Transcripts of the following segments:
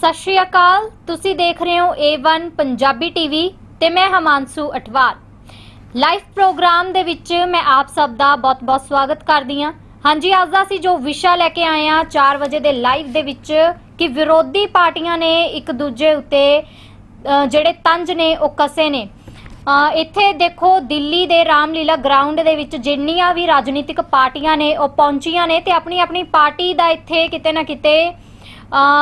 ਸਤਿ ਸ਼੍ਰੀ ਅਕਾਲ। ਤੁਸੀਂ ਦੇਖ ਰਹੇ ਹੋ A1 ਪੰਜਾਬੀ ਟੀਵੀ ਤੇ ਮੈਂ ਹਮਾਂਸੂ ਅਟਵਾਲ। ਲਾਈਵ ਪ੍ਰੋਗਰਾਮ ਦੇ ਵਿੱਚ ਮੈਂ ਆਪ ਸਭ ਦਾ ਬਹੁਤ-ਬਹੁਤ ਸਵਾਗਤ ਕਰਦੀ ਹਾਂ। ਹਾਂਜੀ, ਅੱਜ ਦਾ ਅਸੀਂ ਜੋ ਵਿਸ਼ਾ ਲੈ ਕੇ ਆਏ ਹਾਂ 4 ਵਜੇ ਦੇ ਲਾਈਵ ਦੇ ਵਿੱਚ ਕਿ ਵਿਰੋਧੀ ਪਾਰਟੀਆਂ ਨੇ ਇੱਕ ਦੂਜੇ ਉੱਤੇ ਜਿਹੜੇ ਤੰਜ ਨੇ, ਉਹ ਕਸੇ ਨੇ। ਇੱਥੇ ਦੇਖੋ ਦਿੱਲੀ ਦੇ ਰਾਮਲੀਲਾ ਗਰਾਊਂਡ ਦੇ ਵਿੱਚ ਜਿੰਨੀਆਂ ਵੀ ਰਾਜਨੀਤਿਕ ਪਾਰਟੀਆਂ ਨੇ, ਉਹ ਪਹੁੰਚੀਆਂ ਨੇ ਤੇ ਆਪਣੀ ਆਪਣੀ ਪਾਰਟੀ ਦਾ ਇੱਥੇ ਕਿਤੇ ਨਾ ਕਿਤੇ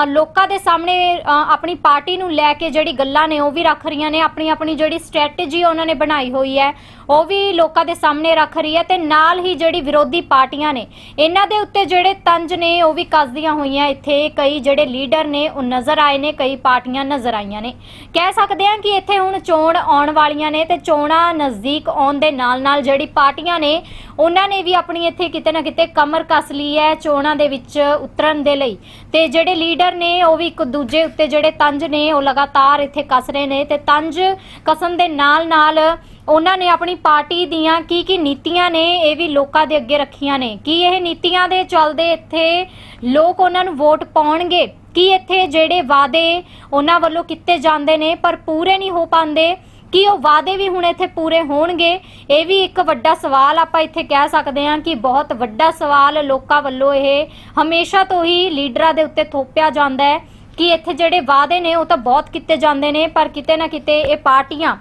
ਲੋਕਾਂ ਦੇ ਸਾਹਮਣੇ ਆਪਣੀ ਪਾਰਟੀ ਨੂੰ ਲੈ ਕੇ ਜਿਹੜੀ ਗੱਲਾਂ ਨੇ ਉਹ ਵੀ ਰੱਖ ਰਹੀਆਂ ਨੇ ਆਪਣੀ ਆਪਣੀ ਜਿਹੜੀ ਸਟ੍ਰੈਟਜੀ ਉਹਨਾਂ ਨੇ ਬਣਾਈ ਹੋਈ ਹੈ। ਉਹ ਵੀ ਲੋਕਾਂ ਦੇ ਸਾਹਮਣੇ ਰੱਖ ਰਹੀ ਹੈ ਤੇ ਨਾਲ ਹੀ ਜਿਹੜੀ ਵਿਰੋਧੀ ਪਾਰਟੀਆਂ ਨੇ, ਇਹਨਾਂ ਦੇ ਉੱਤੇ ਜਿਹੜੇ ਤੰਜ ਨੇ, ਉਹ ਵੀ ਕੱਸਦੀਆਂ ਹੋਈਆਂ ਇੱਥੇ। ਕਈ ਜਿਹੜੇ ਲੀਡਰ ਨੇ, ਉਹ ਨਜ਼ਰ ਆਏ ਨੇ, ਕਈ ਪਾਰਟੀਆਂ ਨਜ਼ਰ ਆਈਆਂ ਨੇ। ਕਹਿ ਸਕਦੇ ਹਾਂ ਕਿ ਇੱਥੇ ਹੁਣ ਚੋਣ ਆਉਣ ਵਾਲੀਆਂ ਨੇ ਤੇ ਚੋਣਾਂ ਨਜ਼ਦੀਕ ਆਉਣ ਦੇ ਨਾਲ ਨਾਲ ਜਿਹੜੀ ਪਾਰਟੀਆਂ ਨੇ, ਉਹਨਾਂ ਨੇ ਵੀ ਆਪਣੀ ਇੱਥੇ ਕਿਤੇ ਨਾ ਕਿਤੇ ਕਮਰ ਕੱਸ ਲਈ ਹੈ ਚੋਣਾਂ ਦੇ ਵਿੱਚ ਉਤਰਨ ਦੇ ਲਈ। ਤੇ ਜਿਹੜੇ ਲੀਡਰ ਨੇ, ਉਹ ਵੀ ਇੱਕ ਦੂਜੇ ਉੱਤੇ ਜਿਹੜੇ ਤੰਜ ਨੇ, ਉਹ ਲਗਾਤਾਰ ਇੱਥੇ ਕੱਸ ਰਹੇ ਨੇ ਤੇ ਤੰਜ ਕਸਣ ਦੇ ਨਾਲ ਨਾਲ ਉਹਨਾਂ ਨੇ ਆਪਣੀ ਪਾਰਟੀ ਦੀਆਂ ਕੀ ਕੀ ਨੀਤੀਆਂ ਨੇ ਇਹ ਵੀ ਲੋਕਾਂ ਦੇ ਅੱਗੇ ਰੱਖੀਆਂ ਨੇ। ਕੀ ਇਹ ਨੀਤੀਆਂ ਦੇ ਚੱਲਦੇ ਇੱਥੇ ਲੋਕ ਉਹਨਾਂ ਨੂੰ ਵੋਟ ਪਾਉਣਗੇ? ਕੀ ਇੱਥੇ ਜਿਹੜੇ ਵਾਅਦੇ ਉਹਨਾਂ ਵੱਲੋਂ ਕੀਤੇ ਜਾਂਦੇ ਨੇ ਪਰ ਪੂਰੇ ਨਹੀਂ ਹੋ ਪਾਉਂਦੇ? ਕੀ ਉਹ ਵਾਅਦੇ ਵੀ ਹੁਣ ਇੱਥੇ ਪੂਰੇ ਹੋਣਗੇ? ਇਹ ਵੀ ਇੱਕ ਵੱਡਾ ਸਵਾਲ ਆਪਾਂ ਇੱਥੇ ਕਹਿ ਸਕਦੇ ਹਾਂ ਕਿ ਬਹੁਤ ਵੱਡਾ ਸਵਾਲ ਲੋਕਾਂ ਵੱਲੋਂ ਇਹ ਹਮੇਸ਼ਾ ਤੋਂ ਹੀ ਲੀਡਰਾਂ ਦੇ ਉੱਤੇ ਥੋਪਿਆ ਜਾਂਦਾ ਹੈ ਕਿ ਇੱਥੇ ਜਿਹੜੇ ਵਾਅਦੇ ਨੇ ਉਹ ਤਾਂ ਬਹੁਤ ਕੀਤੇ ਜਾਂਦੇ ਨੇ ਪਰ ਕਿਤੇ ਨਾ ਕਿਤੇ ਇਹ ਪਾਰਟੀਆਂ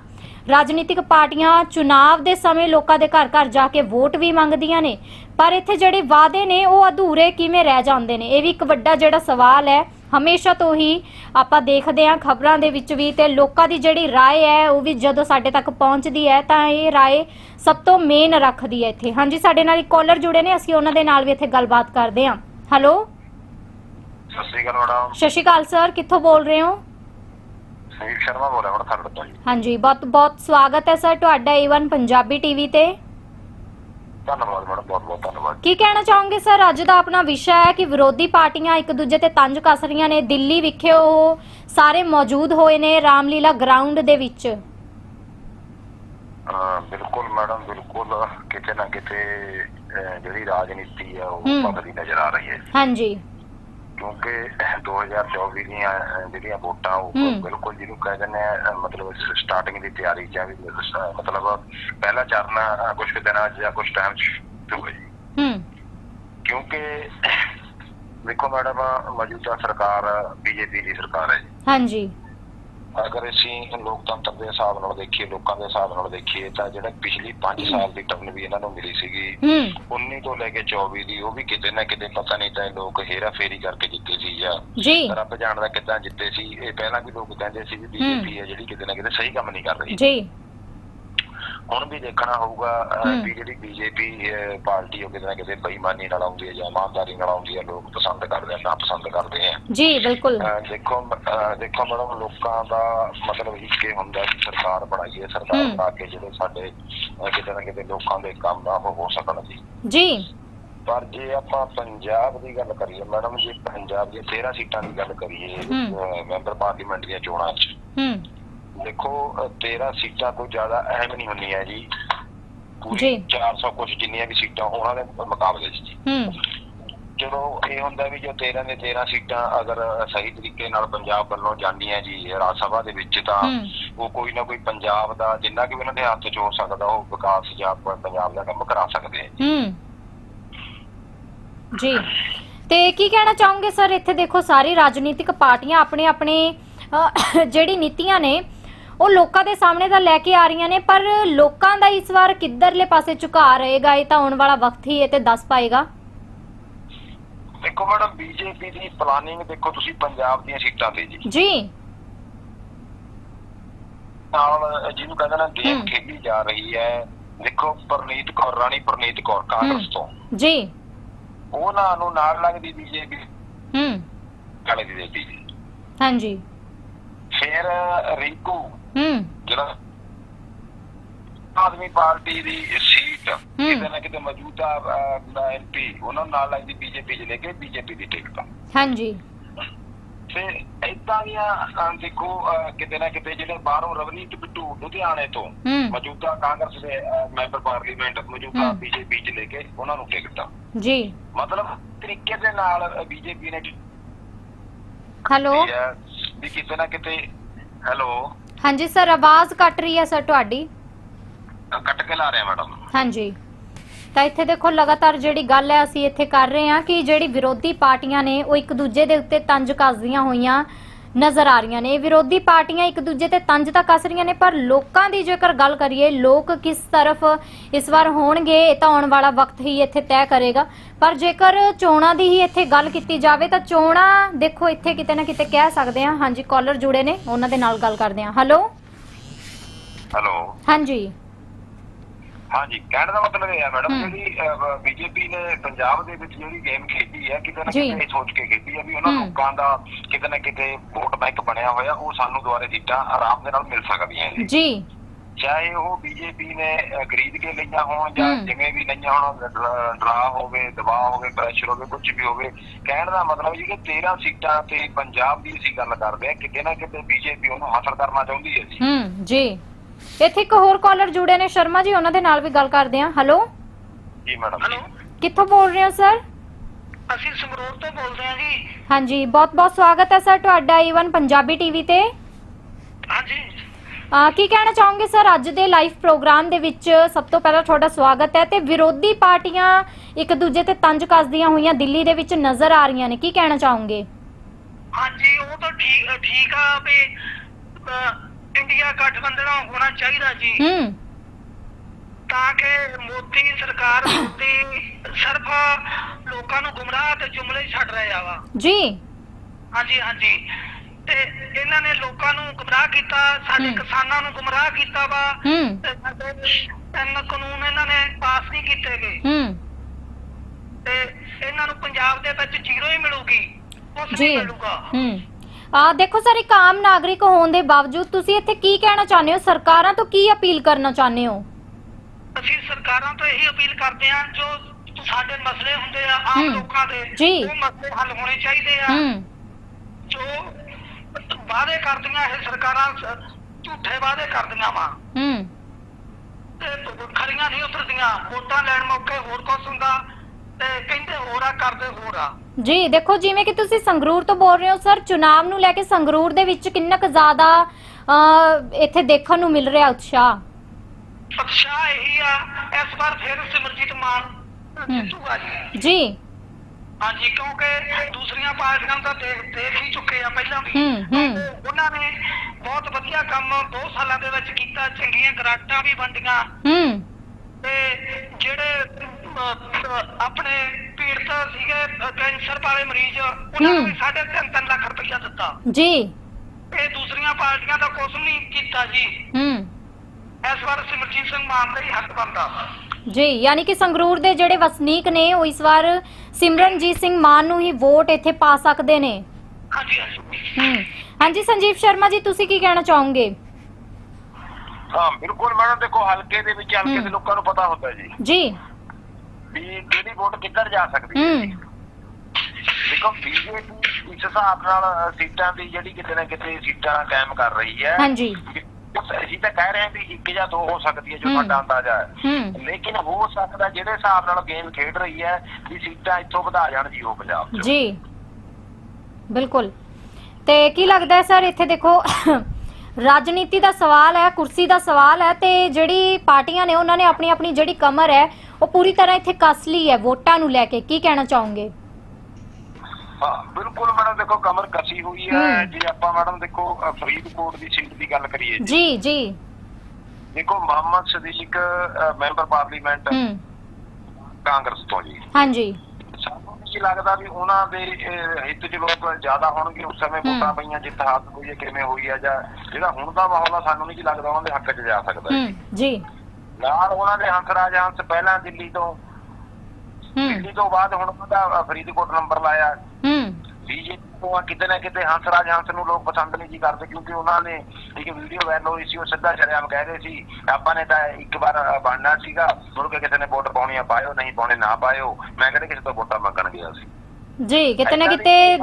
ਰਾਜਨੀਤਿਕ ਪਾਰਟੀਆਂ ਚੁਣਾਵ ਦੇ ਸਮੇਂ ਲੋਕਾਂ ਦੇ ਘਰ ਘਰ ਜਾ ਕੇ ਵੋਟ ਵੀ ਮੰਗਦੀਆਂ ਨੇ ਪਰ ਇੱਥੇ ਜਿਹੜੇ ਵਾਅਦੇ ਨੇ ਉਹ ਅਧੂਰੇ ਕਿਵੇਂ ਰਹਿ ਜਾਂਦੇ ਨੇ ਇਹ ਵੀ ਇੱਕ ਵੱਡਾ ਜਿਹੜਾ ਸਵਾਲ ਹੈ ਹਮੇਸ਼ਾ ਤੋਂ ਹੀ ਆਪਾਂ ਦੇਖਦੇ ਹਾਂ ਖਬਰਾਂ ਦੇ ਵਿੱਚ ਵੀ ਤੇ ਲੋਕਾਂ ਦੀ ਜਿਹੜੀ رائے ਹੈ ਉਹ ਵੀ ਜਦੋਂ ਸਾਡੇ ਤੱਕ ਪਹੁੰਚਦੀ ਹੈ ਤਾਂ ਇਹ رائے ਸਭ ਤੋਂ ਮੇਨ ਰੱਖਦੀ ਹੈ ਇੱਥੇ ਹਾਂਜੀ ਸਾਡੇ ਨਾਲ ਇੱਕ ਕਾਲਰ ਜੁੜੇ ਨੇ ਅਸੀਂ ਉਹਨਾਂ ਦੇ ਨਾਲ ਵੀ ਇੱਥੇ ਗੱਲਬਾਤ ਕਰਦੇ ਹਾਂ ਹੈਲੋ ਸਤਿ ਸ੍ਰੀ ਅਕਾਲ ਮੈਡਮ ਸਤਿ ਸ਼੍ਰੀ ਅਕਾਲ ਸਰ ਕਿੱਥੋਂ ਬੋਲ ਰਹੇ ਹੋ ਸੁਨੀਲ ਸ਼ਰਮਾ ਬੋਲ ਰਿਹਾ ਮੈਂ ਖਰੜ ਤੋਂ ਜੀ। ਹਾਂਜੀ ਬਹੁਤ ਬਹੁਤ ਸਵਾਗਤ ਹੈ ਸਰ ਤੁਹਾਡਾ ਏਵਨ ਪੰਜਾਬੀ ਟੀਵੀ ਤੇ। ਧੰਨਵਾਦ ਮੈਡਮ ਬਹੁਤ ਬਹੁਤ ਧੰਨਵਾਦ। ਕੀ ਕਹਿਣਾ ਚਾਹੋਗੇ ਸਰ? ਅੱਜ ਦਾ ਆਪਣਾ ਵਿਸ਼ਾ ਹੈ ਕਿ ਵਿਰੋਧੀ ਪਾਰਟੀਆਂ ਇੱਕ ਦੂਜੇ ਤੇ ਤੰਜ ਕੱਸ ਰਹੀਆਂ ਨੇ। ਦਿੱਲੀ ਵਿਖੇ ਉਹ ਸਾਰੇ ਮੌਜੂਦ ਹੋਏ ਨੇ ਰਾਮਲੀਲਾ ਗਰਾਊਂਡ ਦੇ ਵਿੱਚ। ਅਹ ਬਿਲਕੁਲ ਮੈਡਮ ਬਿਲਕੁਲ ਕਿਤੇ ਨਾ ਕਿਤੇ ਅਹ ਜਿਹੜੀ ਰਾਜਨੀਤੀ ਹੈ ਉਹ ਹੂੰ। ਨਜ਼ਰ ਆ ਰਹੀ ਹੈ ਹਾਂਜੀ। ਕਿਉਂਕਿ 2024 ਦੀਆਂ ਜਿਹੜੀਆਂ ਵੋਟਾਂ ਉਹ। ਬਿਲਕੁਲ ਜਿਹਨੂੰ ਕਹਿ ਦਿੰਦੇ ਆ ਮਤਲਬ ਸਟਾਰਟਿੰਗ ਦੀ ਤਿਆਰੀ ਜਾਂ ਵੀ ਅਹ, ਮਤਲਬ ਪਹਿਲਾ ਚਰਨ ਕੁਝ ਦਿਨਾਂ 'ਚ ਜਾਂ ਕੁਝ ਟਾਈਮ 'ਚ ਸ਼ੁਰੂ ਹੋ। ਜੀ ਕਿਉਂਕਿ ਦੇਖੋ ਮੈਡਮ ਮੌਜੂਦਾ ਸਰਕਾਰ ਬੀਜੇਪੀ ਦੀ ਸਰਕਾਰ ਹੈ ਜੀ। ਹਾਂਜੀ। ਅਗਰ ਅਸੀਂ ਲੋਕਤੰਤਰ ਦੇ ਹਿਸਾਬ ਨਾਲ ਦੇਖੀਏ ਲੋਕਾਂ ਦੇ ਹਿਸਾਬ ਨਾਲ ਦੇਖੀਏ ਤਾਂ ਜਿਹੜਾ ਪਿਛਲੀ 5 ਸਾਲ ਦੀ ਟਰਮ ਵੀ ਇਹਨਾਂ ਨੂੰ ਮਿਲੀ ਸੀਗੀ ਹੂੰ। 19 ਤੋਂ ਲੈ ਕੇ 24 ਦੀ ਉਹ ਵੀ ਕਿਤੇ ਨਾ ਕਿਤੇ ਪਤਾ ਨਹੀਂ ਤਾਂ ਲੋਕ ਹੇਰਾ ਫੇਰੀ ਕਰਕੇ ਜਿੱਤੇ ਸੀ ਜਾਂ ਜੀ। ਰੱਬ ਜਾਣਦਾ ਕਿੱਦਾਂ ਜਿੱਤੇ ਸੀ ਇਹ ਪਹਿਲਾਂ ਵੀ ਲੋਕ ਕਹਿੰਦੇ ਸੀ ਵੀ ਬੀਜੇਪੀ ਹੈ ਜਿਹੜੀ ਕਿਤੇ ਨਾ ਕਿਤੇ ਸਹੀ ਕੰਮ ਨਹੀਂ ਕਰ ਰਹੀ। ਜੀ। ਹੁਣ ਵੀ ਦੇਖਣਾ ਹੋਊਗਾ। ਵੀ ਜਿਹੜੀ ਬੀਜੇਪੀ ਪਾਰਟੀ ਉਹ ਕਿਤੇ ਨਾ ਕਿਤੇ ਬੇਈਮਾਨੀ ਨਾਲ ਆਉਂਦੀ ਹੈ ਜਾਂ ਇਮਾਨਦਾਰੀ ਨਾਲ ਆਉਂਦੀ ਹੈ ਲੋਕ ਪਸੰਦ ਕਰਦੇ ਆ ਨਾ ਪਸੰਦ ਕਰਦੇ ਆ। ਜੀ ਬਿਲਕੁਲ। ਦੇਖੋ ਦੇਖੋ ਮੈਡਮ ਲੋਕਾਂ ਦਾ ਮਤਲਬ ਇੱਕੇ ਹੁੰਦਾ ਕਿ ਸਰਕਾਰ ਬਣਾਈਏ ਸਰਕਾਰ। ਬਣਾ ਕੇ ਜਿਹੜੇ ਸਾਡੇ ਕਿਤੇ ਨਾ ਕਿਤੇ ਲੋਕਾਂ ਦੇ ਕੰਮ ਉਹ ਹੋ ਸਕਣ ਜੀ। ਜੀ। ਪਰ ਜੇ ਆਪਾਂ ਪੰਜਾਬ ਦੀ ਗੱਲ ਕਰੀਏ ਮੈਡਮ ਜੇ ਪੰਜਾਬ ਦੀਆਂ 13 ਸੀਟਾਂ ਦੀ ਗੱਲ ਕਰੀਏ ਮੈਂਬਰ ਪਾਰਲੀਮੈਂਟ ਦੀਆਂ ਚੋਣਾਂ 'ਚ ਹੂੰ। ਦੇਖੋ ਅਹ 13 ਸੀਟਾਂ ਕੋਈ ਜ਼ਿਆਦਾ ਅਹਿਮ ਨਹੀਂ ਹੁੰਦੀਆਂ ਜੀ। ਜੀ। ਪੂਰੀ 400 ਕੁਛ ਜਿੰਨੀਆਂ ਵੀ ਸੀਟਾਂ ਉਹਨਾਂ ਦੇ ਮੁਕਾਬਲੇ 'ਚ ਜੀ। ਹੂੰ। ਚਲੋ ਇਹ ਹੁੰਦਾ ਵੀ ਜੋ 13 ਦੇ 13 ਸੀਟਾਂ ਅਗਰ ਸਹੀ ਤਰੀਕੇ ਨਾਲ ਪੰਜਾਬ ਵੱਲੋਂ ਜਾਂਦੀਆਂ ਜੀ ਰਾਜ ਸਭਾ ਦੇ ਵਿੱਚ ਤਾਂ। ਉਹ ਕੋਈ ਨਾ ਕੋਈ ਪੰਜਾਬ ਦਾ ਜਿੰਨਾ ਕਿ ਉਹਨਾਂ ਦੇ ਹੱਥ 'ਚ ਹੋ ਸਕਦਾ ਉਹ ਵਿਕਾਸ ਜਾਂ ਪੰਜਾਬ ਦਾ ਕੰਮ ਕਰਾ ਸਕਦੇ ਆ ਹੂੰ। ਜੀ। ਤੇ ਕੀ ਕਹਿਣਾ ਚਾਹੋਗੇ ਸਰ? ਇੱਥੇ ਦੇਖੋ ਸਾਰੀ ਰਾਜਨੀਤਿਕ ਪਾਰਟੀਆਂ ਆਪਣੇ ਆਪਣੇ ਜਿਹੜੀ ਨੀਤੀਆਂ ਨੇ ਉਹ ਲੋਕਾਂ ਦੇ ਸਾਹਮਣੇ ਤਾਂ ਲੈ ਕੇ ਆ ਰਹੀਆਂ ਨੇ ਪਰ ਲੋਕਾਂ ਦਾ ਇਸ ਵਾਰ ਕਿੱਧਰਲੇ ਪਾਸੇ ਝੁਕਾ ਰਹੇਗਾ? ਇਹ ਤਾਂ ਆਉਣ ਵਾਲਾ ਵਕਤ ਹੀ ਇਹ ਤੇ ਦੱਸ ਪਾਏਗਾ। ਦੇਖੋ ਮੈਡਮ ਬੀਜੇਪੀ ਦੀ ਪਲਾਨਿੰਗ ਦੇਖੋ ਤੁਸੀਂ ਪੰਜਾਬ ਦੀਆਂ ਸੀਟਾਂ ਤੇ ਜੀ। ਜੀ। ਨਾਲ ਜਿਹਨੂੰ ਕਹਿੰਦੇ ਨਾ ਗੇਮ। ਖੇਡੀ ਜਾ ਰਹੀ ਹੈ। ਦੇਖੋ ਪ੍ਰਨੀਤ ਕੌਰ ਰਾਣੀ ਪ੍ਰਨੀਤ ਕੌਰ ਕਾਂਗਰਸ ਤੋਂ। ਜੀ। ਉਹਨਾਂ ਨੂੰ ਨਾਲ ਲੱਗਦੀ ਬੀਜੇਪੀ ਹੂੰ। ਕਾਲੇ ਦੀ ਦੇਤੀ ਹਾਂਜੀ। ਫਿਰ ਰਿੰਕੂ ਹੂੰ। ਜਿਹੜਾ ਆਦਮੀ ਪਾਰਟੀ ਦੀ ਸੀਟ ਕਿਤੇ ਨਾ ਕਿਤੇ ਮੌਜੂਦਾ ਐਮਪੀ ਉਹਨਾਂ ਨਾਲ ਲੱਗਦੀ ਬੀਜੇਪੀ 'ਚ ਲੈ ਕੇ ਬੀਜੇਪੀ ਦੀ ਟਿਕਟ ਹਾਂਜੀ। ਤੇ ਇਦਾਂ ਦੀਆਂ ਦੇਖੋ ਕਿਤੇ ਨਾ ਕਿਤੇ ਜਿਹੜੇ ਬਾਹਰੋਂ ਰਵਨੀਤ ਬਿੱਟੂ ਲੁਧਿਆਣੇ ਤੋਂ ਮੌਜੂਦਾ ਕਾਂਗਰਸ ਦੇ ਮੈਂਬਰ ਪਾਰਲੀਮੈਂਟ ਮੌਜੂਦਾ। ਬੀਜੇਪੀ 'ਚ ਲੈ ਕੇ ਉਹਨਾਂ ਨੂੰ ਟਿਕਟਾਂ ਜੀ। ਮਤਲਬ ਤਰੀਕੇ ਦੇ ਨਾਲ ਬੀਜੇਪੀ ਨੇ ਹੈਲੋ। ਵੀ ਕਿਤੇ ਨਾ ਕਿਤੇ ਹੈਲੋ। ਹਾਂਜੀ ਸਰ ਆਵਾਜ਼ ਕੱਟ ਰਹੀ ਹੈ ਸਰ ਤੁਹਾਡੀ। ਕੱਟ ਕੇ ਲਾ ਰਿਹਾ ਮੈਡਮ। ਹਾਂਜੀ। ਤਾਂ ਇੱਥੇ ਦੇਖੋ ਲਗਾਤਾਰ ਜਿਹੜੀ ਗੱਲ ਹੈ ਅਸੀਂ ਇੱਥੇ ਕਰ ਰਹੇ ਹਾਂ ਕਿ ਜਿਹੜੀ ਵਿਰੋਧੀ ਪਾਰਟੀਆਂ ਨੇ ਉਹ ਇੱਕ ਦੂਜੇ ਦੇ ਉੱਤੇ ਤੰਜ ਕੱਸਦੀਆਂ ਹੋਈਆਂ। ਨਜ਼ਰ ਆ ਰਹੀਆਂ ਨੇ। ਵਿਰੋਧੀ ਪਾਰਟੀਆਂ ਇੱਕ ਦੂਜੇ ਤੇ ਤੰਜ ਤਾਂ ਕੱਸ ਰਹੀਆਂ ਨੇ ਪਰ ਲੋਕਾਂ ਦੀ ਜੇਕਰ ਗੱਲ ਕਰੀਏ ਲੋਕ ਕਿਸ ਤਰਫ ਇਸ ਵਾਰ ਹੋਣਗੇ ਇਹ ਤਾਂ ਆਉਣ ਵਾਲਾ ਵਕਤ ਹੀ ਇੱਥੇ ਤੈਅ ਕਰੇਗਾ। ਪਰ ਜੇਕਰ ਚੋਣਾਂ ਦੀ ਹੀ ਇੱਥੇ ਗੱਲ ਕੀਤੀ ਜਾਵੇ ਤਾਂ ਚੋਣਾਂ ਦੇਖੋ ਇੱਥੇ ਕਿਤੇ ਨਾ ਕਿਤੇ ਕਹਿ ਸਕਦੇ ਹਾਂ। ਹਾਂਜੀ ਕਾਲਰ ਜੁੜੇ ਨੇ ਉਹਨਾਂ ਦੇ ਨਾਲ ਗੱਲ ਕਰਦੇ ਹਾਂ। ਹੈਲੋ ਹੈਲੋ ਹਾਂਜੀ। ਹਾਂਜੀ ਕਹਿਣ ਦਾ ਮਤਲਬ ਇਹ ਹੈ ਮੈਡਮ। ਜਿਹੜੀ ਬੀਜੇਪੀ ਨੇ ਪੰਜਾਬ ਦੇ ਵਿੱਚ ਜਿਹੜੀ ਗੇਮ ਖੇਡੀ ਹੈ ਕਿਤੇ ਨਾ ਜੀ। ਕਿਤੇ ਇਹ ਸੋਚ ਕੇ ਖੇਡੀ ਹੈ ਵੀ ਉਹਨਾਂ। ਲੋਕਾਂ ਦਾ ਕਿਤੇ ਨਾ ਕਿਤੇ ਵੋਟ ਬੈਂਕ ਬਣਿਆ ਹੋਇਆ ਉਹ ਸਾਨੂੰ ਦੁਆਰੇ ਸੀਟਾਂ ਆਰਾਮ ਦੇ ਨਾਲ ਮਿਲ ਸਕਦੀਆਂ ਨੇ ਜੀ ਚਾਹੇ ਉਹ ਬੀਜੇਪੀ ਨੇ ਅਹ, ਖਰੀਦ ਕੇ ਲਈਆਂ ਹੋਣ ਜਾਂ। ਜਿਵੇਂ ਵੀ ਲਈਆਂ ਹੋਣ ਡਰਾ- ਡਰਾ ਹੋਵੇ ਦਬਾਅ ਹੋਵੇ ਪ੍ਰੈਸ਼ਰ ਹੋਵੇ ਕੁਝ ਵੀ ਹੋਵੇ ਕਹਿਣ ਦਾ ਮਤਲਬ ਜੀ ਕਿ 13 ਸੀਟਾਂ ਤੇ ਪੰਜਾਬ ਦੀ ਅਸੀਂ ਗੱਲ ਕਰਦੇ ਹਾਂ ਕਿਤੇ ਨਾ ਕਿਤੇ ਬੀਜੇਪੀ ਉਹਨੂੰ ਹਾਸਲ ਕਰਨਾ ਚਾਹੁੰਦੀ ਹੈ ਜੀ ਹੂੰ ਜੀ ਇੱਥੇ ਇੱਕ ਹੋਰ ਕਾਲਰ ਜੁੜੇ ਨੇ ਸ਼ਰਮਾ ਜੀ ਉਹਨਾਂ ਦੇ ਨਾਲ ਵੀ ਗੱਲ ਕਰਦੇ ਹਾਂ। ਹੈਲੋ ਜੀ ਮੈਡਮ ਹੈਲੋ ਕਿੱਥੋਂ ਬੋਲ ਰਹੇ ਹੋ ਸਰ ਅਸੀਂ ਸੰਗਰੂਰ ਤੋਂ ਬੋਲਦੇ ਹਾਂ ਜੀ। ਹਾਂਜੀ ਬਹੁਤ ਬਹੁਤ ਸਵਾਗਤ ਹੈ ਸਰ ਤੁਹਾਡਾ ਈਵਨ ਪੰਜਾਬੀ ਟੀਵੀ ਤੇ। ਹਾਂਜੀ। ਅਹ ਕੀ ਕਹਿਣਾ ਚਾਹੋਗੇ ਸਰ ਅੱਜ ਦੇ ਲਾਈਵ ਪ੍ਰੋਗਰਾਮ ਦੇ ਵਿੱਚ? ਸਭ ਤੋਂ ਪਹਿਲਾਂ ਤੁਹਾਡਾ ਸਵਾਗਤ ਹੈ ਤੇ ਵਿਰੋਧੀ ਪਾਰਟੀਆਂ ਇੱਕ ਦੂਜੇ ਤੇ ਤੰਜ ਕੱਸਦੀਆਂ ਹੋਈਆਂ ਦਿੱਲੀ ਦੇ ਵਿੱਚ ਨਜ਼ਰ ਆ ਰਹੀਆਂ ਨੇ। ਕੀ ਕਹਿਣਾ ਚਾਹੋਗੇ? ਹਾਂਜੀ ਉਹ ਤਾਂ ਠੀਕ ਠੀਕ ਆ ਵੀ ਅਹ, ਇੰਡੀਆ ਗਠਬੰਧਨ ਹੋਣਾ ਚਾਹੀਦਾ ਜੀ। ਹੂੰ। ਤਾਂ ਕਿ ਮੋਦੀ ਸਰਕਾਰ ਮੋਦੀ ਸਿਰਫ ਲੋਕਾਂ ਨੂੰ ਗੁੰਮਰਾਹ ਤੇ ਜੁਮਲੇ ਹੀ ਛੱਡ ਰਿਹਾ ਵਾ। ਜੀ। ਹਾਂਜੀ ਹਾਂਜੀ। ਤੇ ਇਹਨਾਂ ਨੇ ਲੋਕਾਂ ਨੂੰ ਗੁੰਮਰਾਹ ਕੀਤਾ ਸਾਡੇ। ਕਿਸਾਨਾਂ ਨੂੰ ਗੁੰਮਰਾਹ ਕੀਤਾ ਵਾ। ਹੂੰ। ਤੇ ਸਾਡੇ ਤਿੰਨ ਕਾਨੂੰਨ ਇਹਨਾਂ ਨੇ ਪਾਸ ਨਹੀਂ ਕੀਤੇ ਗਏ। ਹੂੰ। ਤੇ ਇਹਨਾਂ ਨੂੰ ਪੰਜਾਬ ਦੇ ਵਿੱਚ ਜ਼ੀਰੋ ਹੀ ਮਿਲੂਗੀ। ਜੀ ਨਹੀਂ ਮਿਲੂਗਾ। ਹੂੰ। ਦੇਖੋ ਸਰ ਇੱਕ ਆਮ ਨਾਗਰਿਕ ਹੋਣ ਦੇ ਬਾਵਜੂਦ ਤੁਸੀਂ ਇੱਥੇ ਕੀ ਕਹਿਣਾ ਚਾਹੁੰਦੇ ਹੋ? ਸਰਕਾਰਾਂ ਤੋਂ ਕੀ ਅਪੀਲ ਕਰਨਾ ਚਾਹੁੰਦੇ ਹੋ? ਅਸੀਂ ਸਰਕਾਰਾਂ ਤੋਂ ਇਹੀ ਅਪੀਲ ਕਰਦੇ ਹਾਂ ਜੋ ਸਾਡੇ ਮਸਲੇ ਹੁੰਦੇ ਆ ਆਮ ਲੋਕਾਂ ਦੇ ਜੀ। ਉਹ ਮਸਲੇ ਹੱਲ ਹੋਣੇ ਚਾਹੀਦੇ ਆ। ਹੂੰ। ਜੋ ਵਾਅਦੇ ਕਰਦੀਆਂ ਇਹ ਸਰਕਾਰਾਂ ਸ- ਝੂਠੇ ਵਾਅਦੇ ਕਰਦੀਆਂ ਵਾ। ਹੂੰ। ਤੇ ਖਰੀਆਂ ਨਹੀਂ ਉਤਰਦੀਆਂ ਵੋਟਾਂ ਲੈਣ ਮੌਕੇ ਹੋਰ ਕੁਛ ਹੁੰਦਾ। ਤੇ ਕਹਿੰਦੇ ਹੋਰ ਆ ਕਰਦੇ ਹੋਰ ਆ। ਜੀ ਦੇਖੋ ਜਿਵੇਂ ਕਿ ਤੁਸੀਂ ਸੰਗਰੂਰ ਤੋਂ ਬੋਲ ਰਹੇ ਹੋ ਸਰ ਚੁਣਾਵ ਨੂੰ ਲੈ ਕੇ ਸੰਗਰੂਰ ਦੇ ਵਿੱਚ ਕਿੰਨਾ ਕੁ ਜ਼ਿਆਦਾ ਇੱਥੇ ਦੇਖਣ ਨੂੰ ਮਿਲ ਰਿਹਾ ਉਤਸ਼ਾਹ? ਉਤਸ਼ਾਹ ਇਹੀ ਆ ਇਸ ਵਾਰ ਫਿਰ ਸਿਮਰਜੀਤ ਮਾਨ ਹਮ। ਜਿੱਤੂਗਾ ਜੀ। ਜੀ। ਹਾਂਜੀ ਕਿਉਂਕਿ ਦੂਸਰੀਆਂ ਪਾਰਟੀਆਂ ਤਾਂ ਦੇਖ ਦੇਖ ਹੀ ਚੁੱਕੇ ਆ ਪਹਿਲਾਂ ਵੀ। ਹੂੰ, ਹੂੰ। ਉਹਨਾਂ ਨੇ ਬਹੁਤ ਵਧੀਆ ਕੰਮ 2 ਸਾਲਾਂ ਦੇ ਵਿੱਚ ਕੀਤਾ ਚੰਗੀਆਂ ਗ੍ਰਾਂਟਾਂ ਵੀ ਵੰਡੀਆਂ। ਹੂੰ। ਤੇ ਜਿਹੜੇ ਆਪਣੇ ਪੀੜਤ ਸੀਗੇ ਕੈਂਸਰ ਵਾਲੇ ਮਰੀਜ਼ ਉਹਨਾਂ ਨੂੰ ਹੂੰ। ਵੀ 3.5 ਲੱਖ ਰੁਪਇਆ ਦਿੱਤਾ। ਜੀ। ਇਹ ਦੂਸਰੀਆਂ ਪਾਰਟੀਆਂ ਦਾ ਕੁਝ ਨਹੀਂ ਕੀਤਾ ਜੀ। ਹੂੰ। ਇਸ ਵਾਰ ਸਿਮਰਜੀਤ ਸਿੰਘ ਮਾਨ ਦਾ ਹੀ ਹੱਕ ਬਣਦਾ। ਜੀ ਯਾਨੀ ਕਿ ਸੰਗਰੂਰ ਦੇ ਜਿਹੜੇ ਵਸਨੀਕ ਨੇ ਉਹ ਇਸ ਵਾਰ ਸਿਮਰਨਜੀਤ ਸਿੰਘ ਮਾਨ ਨੂੰ ਹੀ ਵੋਟ ਇੱਥੇ ਪਾ ਸਕਦੇ ਨੇ। ਹਾਂਜੀ ਹਾਂਜੀ। ਹੂੰ। ਹਾਂਜੀ ਸੰਜੀਵ ਸ਼ਰਮਾ ਜੀ ਤੁਸੀਂ ਕੀ ਕਹਿਣਾ ਚਾਹੋਗੇ? ਹਾਂ ਬਿਲਕੁਲ ਮੈਡਮ ਦੇਖੋ ਹਲਕੇ ਦੇ ਵਿੱਚ ਹਲਕੇ। ਦੇ ਲੋਕਾਂ ਨੂੰ ਪਤਾ ਹੁੰਦਾ ਜੀ। ਜੀ। ਵੀ ਕਿਹੜੀ ਵੋਟ ਕਿੱਧਰ ਜਾ ਸਕਦੀ ਹੈ। ਦੇਖੋ ਬੀਜੇਪੀ ਇਸ ਹਿਸਾਬ ਨਾਲ ਸੀਟਾਂ ਦੀ ਜਿਹੜੀ ਕਿਤੇ ਨਾ ਕਿਤੇ ਸੀਟਾਂ ਕਾਇਮ ਕਰ ਰਹੀ ਹੈ। ਹਾਂਜੀ। ਅਸੀਂ ਤਾਂ ਕਹਿ ਰਹੇ ਹਾਂ ਵੀ ਇੱਕ ਜਾਂ ਦੋ ਹੋ ਸਕਦੀ ਹੈ ਜੋ। ਸਾਡਾ ਅੰਦਾਜ਼ਾ ਹੈ। ਹੂੰ। ਲੇਕਿਨ ਹੋ ਸਕਦਾ ਜਿਹੜੇ ਹਿਸਾਬ ਨਾਲ ਗੇਮ ਖੇਡ ਰਹੀ ਹੈ ਵੀ ਸੀਟਾਂ ਇੱਥੋਂ ਵਧਾ ਜਾਣ ਜੀ ਉਹ ਪੰਜਾਬ 'ਚ। ਜੀ। ਬਿਲਕੁਲ। ਤੇ ਕੀ ਲੱਗਦਾ ਹੈ ਸਰ ਇੱਥੇ ਦੇਖੋ ਰਾਜਨੀਤੀ ਦਾ ਸਵਾਲ ਹੈ ਕੁਰਸੀ ਦਾ ਸਵਾਲ ਹੈ ਤੇ ਜਿਹੜੀ ਪਾਰਟੀਆਂ ਨੇ ਉਹਨਾਂ ਨੇ ਆਪਣੀ ਆਪਣੀ ਜਿਹੜੀ ਕਮਰ ਹੈ ਉਹ ਪੂਰੀ ਤਰ੍ਹਾਂ ਇੱਥੇ ਕੱਸ ਲਈ ਹੈ ਵੋਟਾਂ ਨੂੰ ਲੈ ਕੇ ਕੀ ਕਹਿਣਾ ਚਾਹੋਗੇ? ਹਾਂ ਬਿਲਕੁਲ ਮੈਡਮ ਦੇਖੋ ਕਮਰ ਕਸੀ ਹੋਈ ਹੈ। ਜੇ ਆਪਾਂ ਮੈਡਮ ਦੇਖੋ ਅ, ਫਰੀਦਕੋਟ ਦੀ ਸੀਟ ਦੀ ਗੱਲ ਕਰੀਏ ਜੀ। ਜੀ ਦੇਖੋ ਮੁਹੰਮਦ ਸਦੀਕ ਅ, ਮੈਂਬਰ ਪਾਰਲੀਮੈਂਟ ਹੂੰ। ਕਾਂਗਰਸ ਤੋਂ ਜੀ। ਹਾਂਜੀ। ਸਾਨੂੰ ਨਹੀਂ ਲੱਗਦਾ ਵੀ ਉਹਨਾਂ ਦੇ ਅਹ, ਹਿੱਤ 'ਚ ਲੋਕ ਜ਼ਿਆਦਾ ਹੋਣਗੇ। ਉਸ ਸਮੇਂ ਹਮ। ਵੋਟਾਂ ਪਈਆਂ ਜਿੱਤ ਹਾਸਲ ਹੋਈ ਹੈ ਕਿਵੇਂ ਹੋਈ ਹੈ ਜਾਂ ਜਿਹੜਾ ਹੁਣ ਦਾ ਮਾਹੌਲ ਆ ਸਾਨੂੰ ਨਹੀਂ ਜੀ ਲੱਗਦਾ ਉਹਨਾਂ ਦੇ ਹੱਕ 'ਚ ਜਾ ਸਕਦਾ ਹੂੰ। ਜੀ। ਨਾਲ ਉਹਨਾਂ ਦੇ ਹੰਸਰਾਜ ਹੰਸ ਪਹਿਲਾਂ ਦਿੱਲੀ ਤੋਂ ਦਿੱਲੀ ਤੋਂ ਬਾਅਦ ਹੁਣ ਉਹਨਾਂ ਦਾ ਅਹ, ਫਰੀਦਕੋਟ ਨੰਬਰ ਲਾਇਆ। ਹੂੰ। ਬੀਜੇਪੀ ਤੋਂ ਕਿਤੇ ਨਾ ਕਿਤੇ ਹੰਸਰਾਜ ਹੰਸ ਨੂੰ ਲੋਕ ਪਸੰਦ ਨਹੀਂ ਜੀ ਕਰਦੇ ਕਿਉਂਕਿ ਉਹਨਾਂ ਨੇ ਇੱਕ ਵੀਡੀਓ ਵਾਇਰਲ ਹੋਈ ਸੀ ਉਹ ਸਿੱਧਾ ਸ਼ਰਿਆਮ ਕਹਿ ਰਹੇ ਸੀ ਆਪਾਂ ਨੇ ਤਾਂ ਇੱਕ ਵਾਰ ਬਣਨਾ ਸੀਗਾ ਮੁੜ ਕੇ ਕਿਸੇ ਨੇ ਵੋਟ ਪਾਉਣੀ ਆ ਪਾਇਓ ਨਹੀਂ ਪਾਉਣੇ ਨਾ ਪਾਇਓ। ਮੈਂ ਕਿਹੜੇ ਕਿਸੇ ਤੋਂ ਵੋਟਾਂ ਮੰਗਣ ਗਿਆ ਸੀ। ਜੀ ਕਿਤੇ ਨਾ ਕਿਤੇ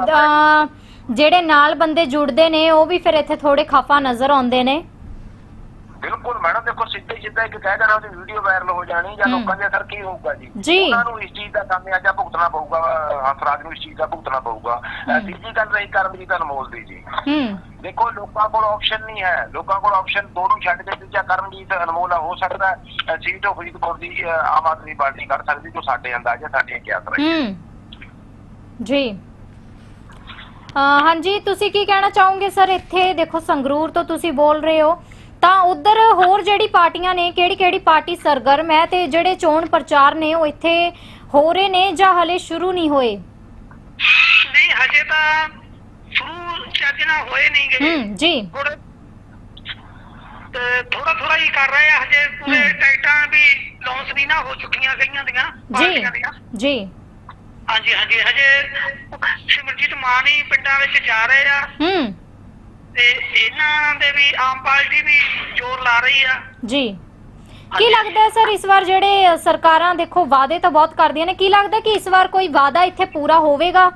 ਜਿਹੜੇ ਨਾਲ ਬੰਦੇ ਜੁੜਦੇ ਨੇ ਉਹ ਵੀ ਫਿਰ ਇੱਥੇ ਥੋੜੇ ਖਫਾ ਨਜ਼ਰ ਆਉਂਦੇ ਨੇ। ਬਿਲਕੁਲ ਮੈਡਮ ਦੇਖੋ ਸਿੱਧੇ ਸਿੱਧਾ ਇੱਕ ਕਹਿ ਦੇਣਾ ਉਹਦੀ ਵੀਡੀਓ ਵਾਇਰਲ ਹੋ ਜਾਣੀ ਜਾਂ। ਲੋਕਾਂ ਦੇ ਅਸਰ ਕੀ ਹੋਊਗਾ ਜੀ। ਉਹਨਾਂ ਨੂੰ ਇਸ ਚੀਜ਼ ਦਾ ਖਾਮਿਆਜਾ ਭੁਗਤਣਾ ਪਊਗਾ ਹੰਸਰਾਜ ਨੂੰ ਇਸ ਚੀਜ਼ ਦਾ ਭੁਗਤਣਾ ਪਊਗਾ। ਤੀਜੀ ਗੱਲ ਰਹੀ ਕਰਮਜੀਤ ਅਨਮੋਲ ਦੀ ਜੀ। ਹੂੰ। ਦੇਖੋ ਲੋਕਾਂ ਕੋਲ ਆਪਸ਼ਨ ਨਹੀਂ ਹੈ। ਲੋਕਾਂ ਕੋਲ ਆਪਸ਼ਨ ਦੋ ਨੂੰ ਛੱਡ ਕੇ ਤੀਜਾ ਕਰਮਜੀਤ ਅਨਮੋਲ ਹੋ ਸਕਦਾ ਸੀਟ ਉਹ ਫਰੀਦਕੋਟ ਦੀ ਆਮ ਆਦਮੀ ਪਾਰਟੀ ਕਰ ਸਕਦੀ ਜੋ ਸਾਡੇ ਅੰਦਾਜ਼ੇ ਸਾਡੀਆਂ ਕਿਆਸ ਰਹੀ। ਹੂੰ। ਜੀ। ਹਾਂਜੀ ਤੁਸੀਂ ਕੀ ਕਹਿਣਾ ਚਾਹੋਗੇ ਸਰ? ਇੱਥੇ ਦੇਖੋ ਸੰਗਰੂਰ ਤੋਂ ਤੁਸੀਂ ਬੋਲ ਰਹੇ ਹੋ। ਤਾਂ ਉਧਰ ਹੋਰ ਜਿਹੜੀ ਪਾਰਟੀਆਂ ਨੇ ਕਿਹੜੀ ਕਿਹੜੀ ਪਾਰਟੀ ਸਰਗਰਮ ਹੈ ਤੇ ਜਿਹੜੇ ਚੋਣ ਪ੍ਰਚਾਰ ਨੇ ਉਹ ਇੱਥੇ ਹੋ ਰਹੇ ਨੇ ਜਾਂ ਹਲੇ ਸ਼ੁਰੂ ਨਹੀਂ ਹੋਏ? ਨਹੀਂ ਹਜੇ ਤਾਂ ਸ਼ੁਰੂ ਚੱਜ ਨਾਲ ਹੋਏ ਨਹੀਂ ਗਏ ਹੂੰ ਜੀ। ਥੋੜੇ ਥੋੜਾ ਹੀ ਕਰ ਰਹੇ ਆ ਹਜੇ ਪੂਰੇ ਹੂੰ। ਟਾਈਟਾਂ ਵੀ ਲਾਂਚ ਵੀ ਨਾ ਹੋ ਚੁੱਕੀਆਂ ਗਈਆਂ ਦੀਆਂ ਜੀ ਪਾਰਟੀਆਂ ਦੀਆਂ। ਜੀ। ਹਾਂਜੀ ਹਾਂਜੀ ਹਜੇ ਸਿਮਰਜੀਤ ਮਾਨ ਹੀ ਪਿੰਡਾਂ ਵਿੱਚ ਜਾ ਰਹੇ ਆ। ਹੂੰ। ਤੇ ਇਹਨਾਂ ਦੇ ਵੀ ਆਮ ਪਾਰਟੀ ਵੀ ਜ਼ੋਰ ਲਾ ਰਹੀ ਆ। ਜੀ। ਕੀ ਲੱਗਦਾ ਹੈ ਸਰ ਇਸ ਵਾਰ ਜਿਹੜੇ ਸਰਕਾਰਾਂ ਦੇਖੋ ਵਾਅਦੇ ਤਾਂ ਬਹੁਤ ਕਰਦੀਆਂ ਨੇ ਕੀ ਲੱਗਦਾ ਕਿ ਇਸ ਵਾਰ ਕੋਈ ਵਾਅਦਾ ਇੱਥੇ ਪੂਰਾ ਹੋਵੇਗਾ?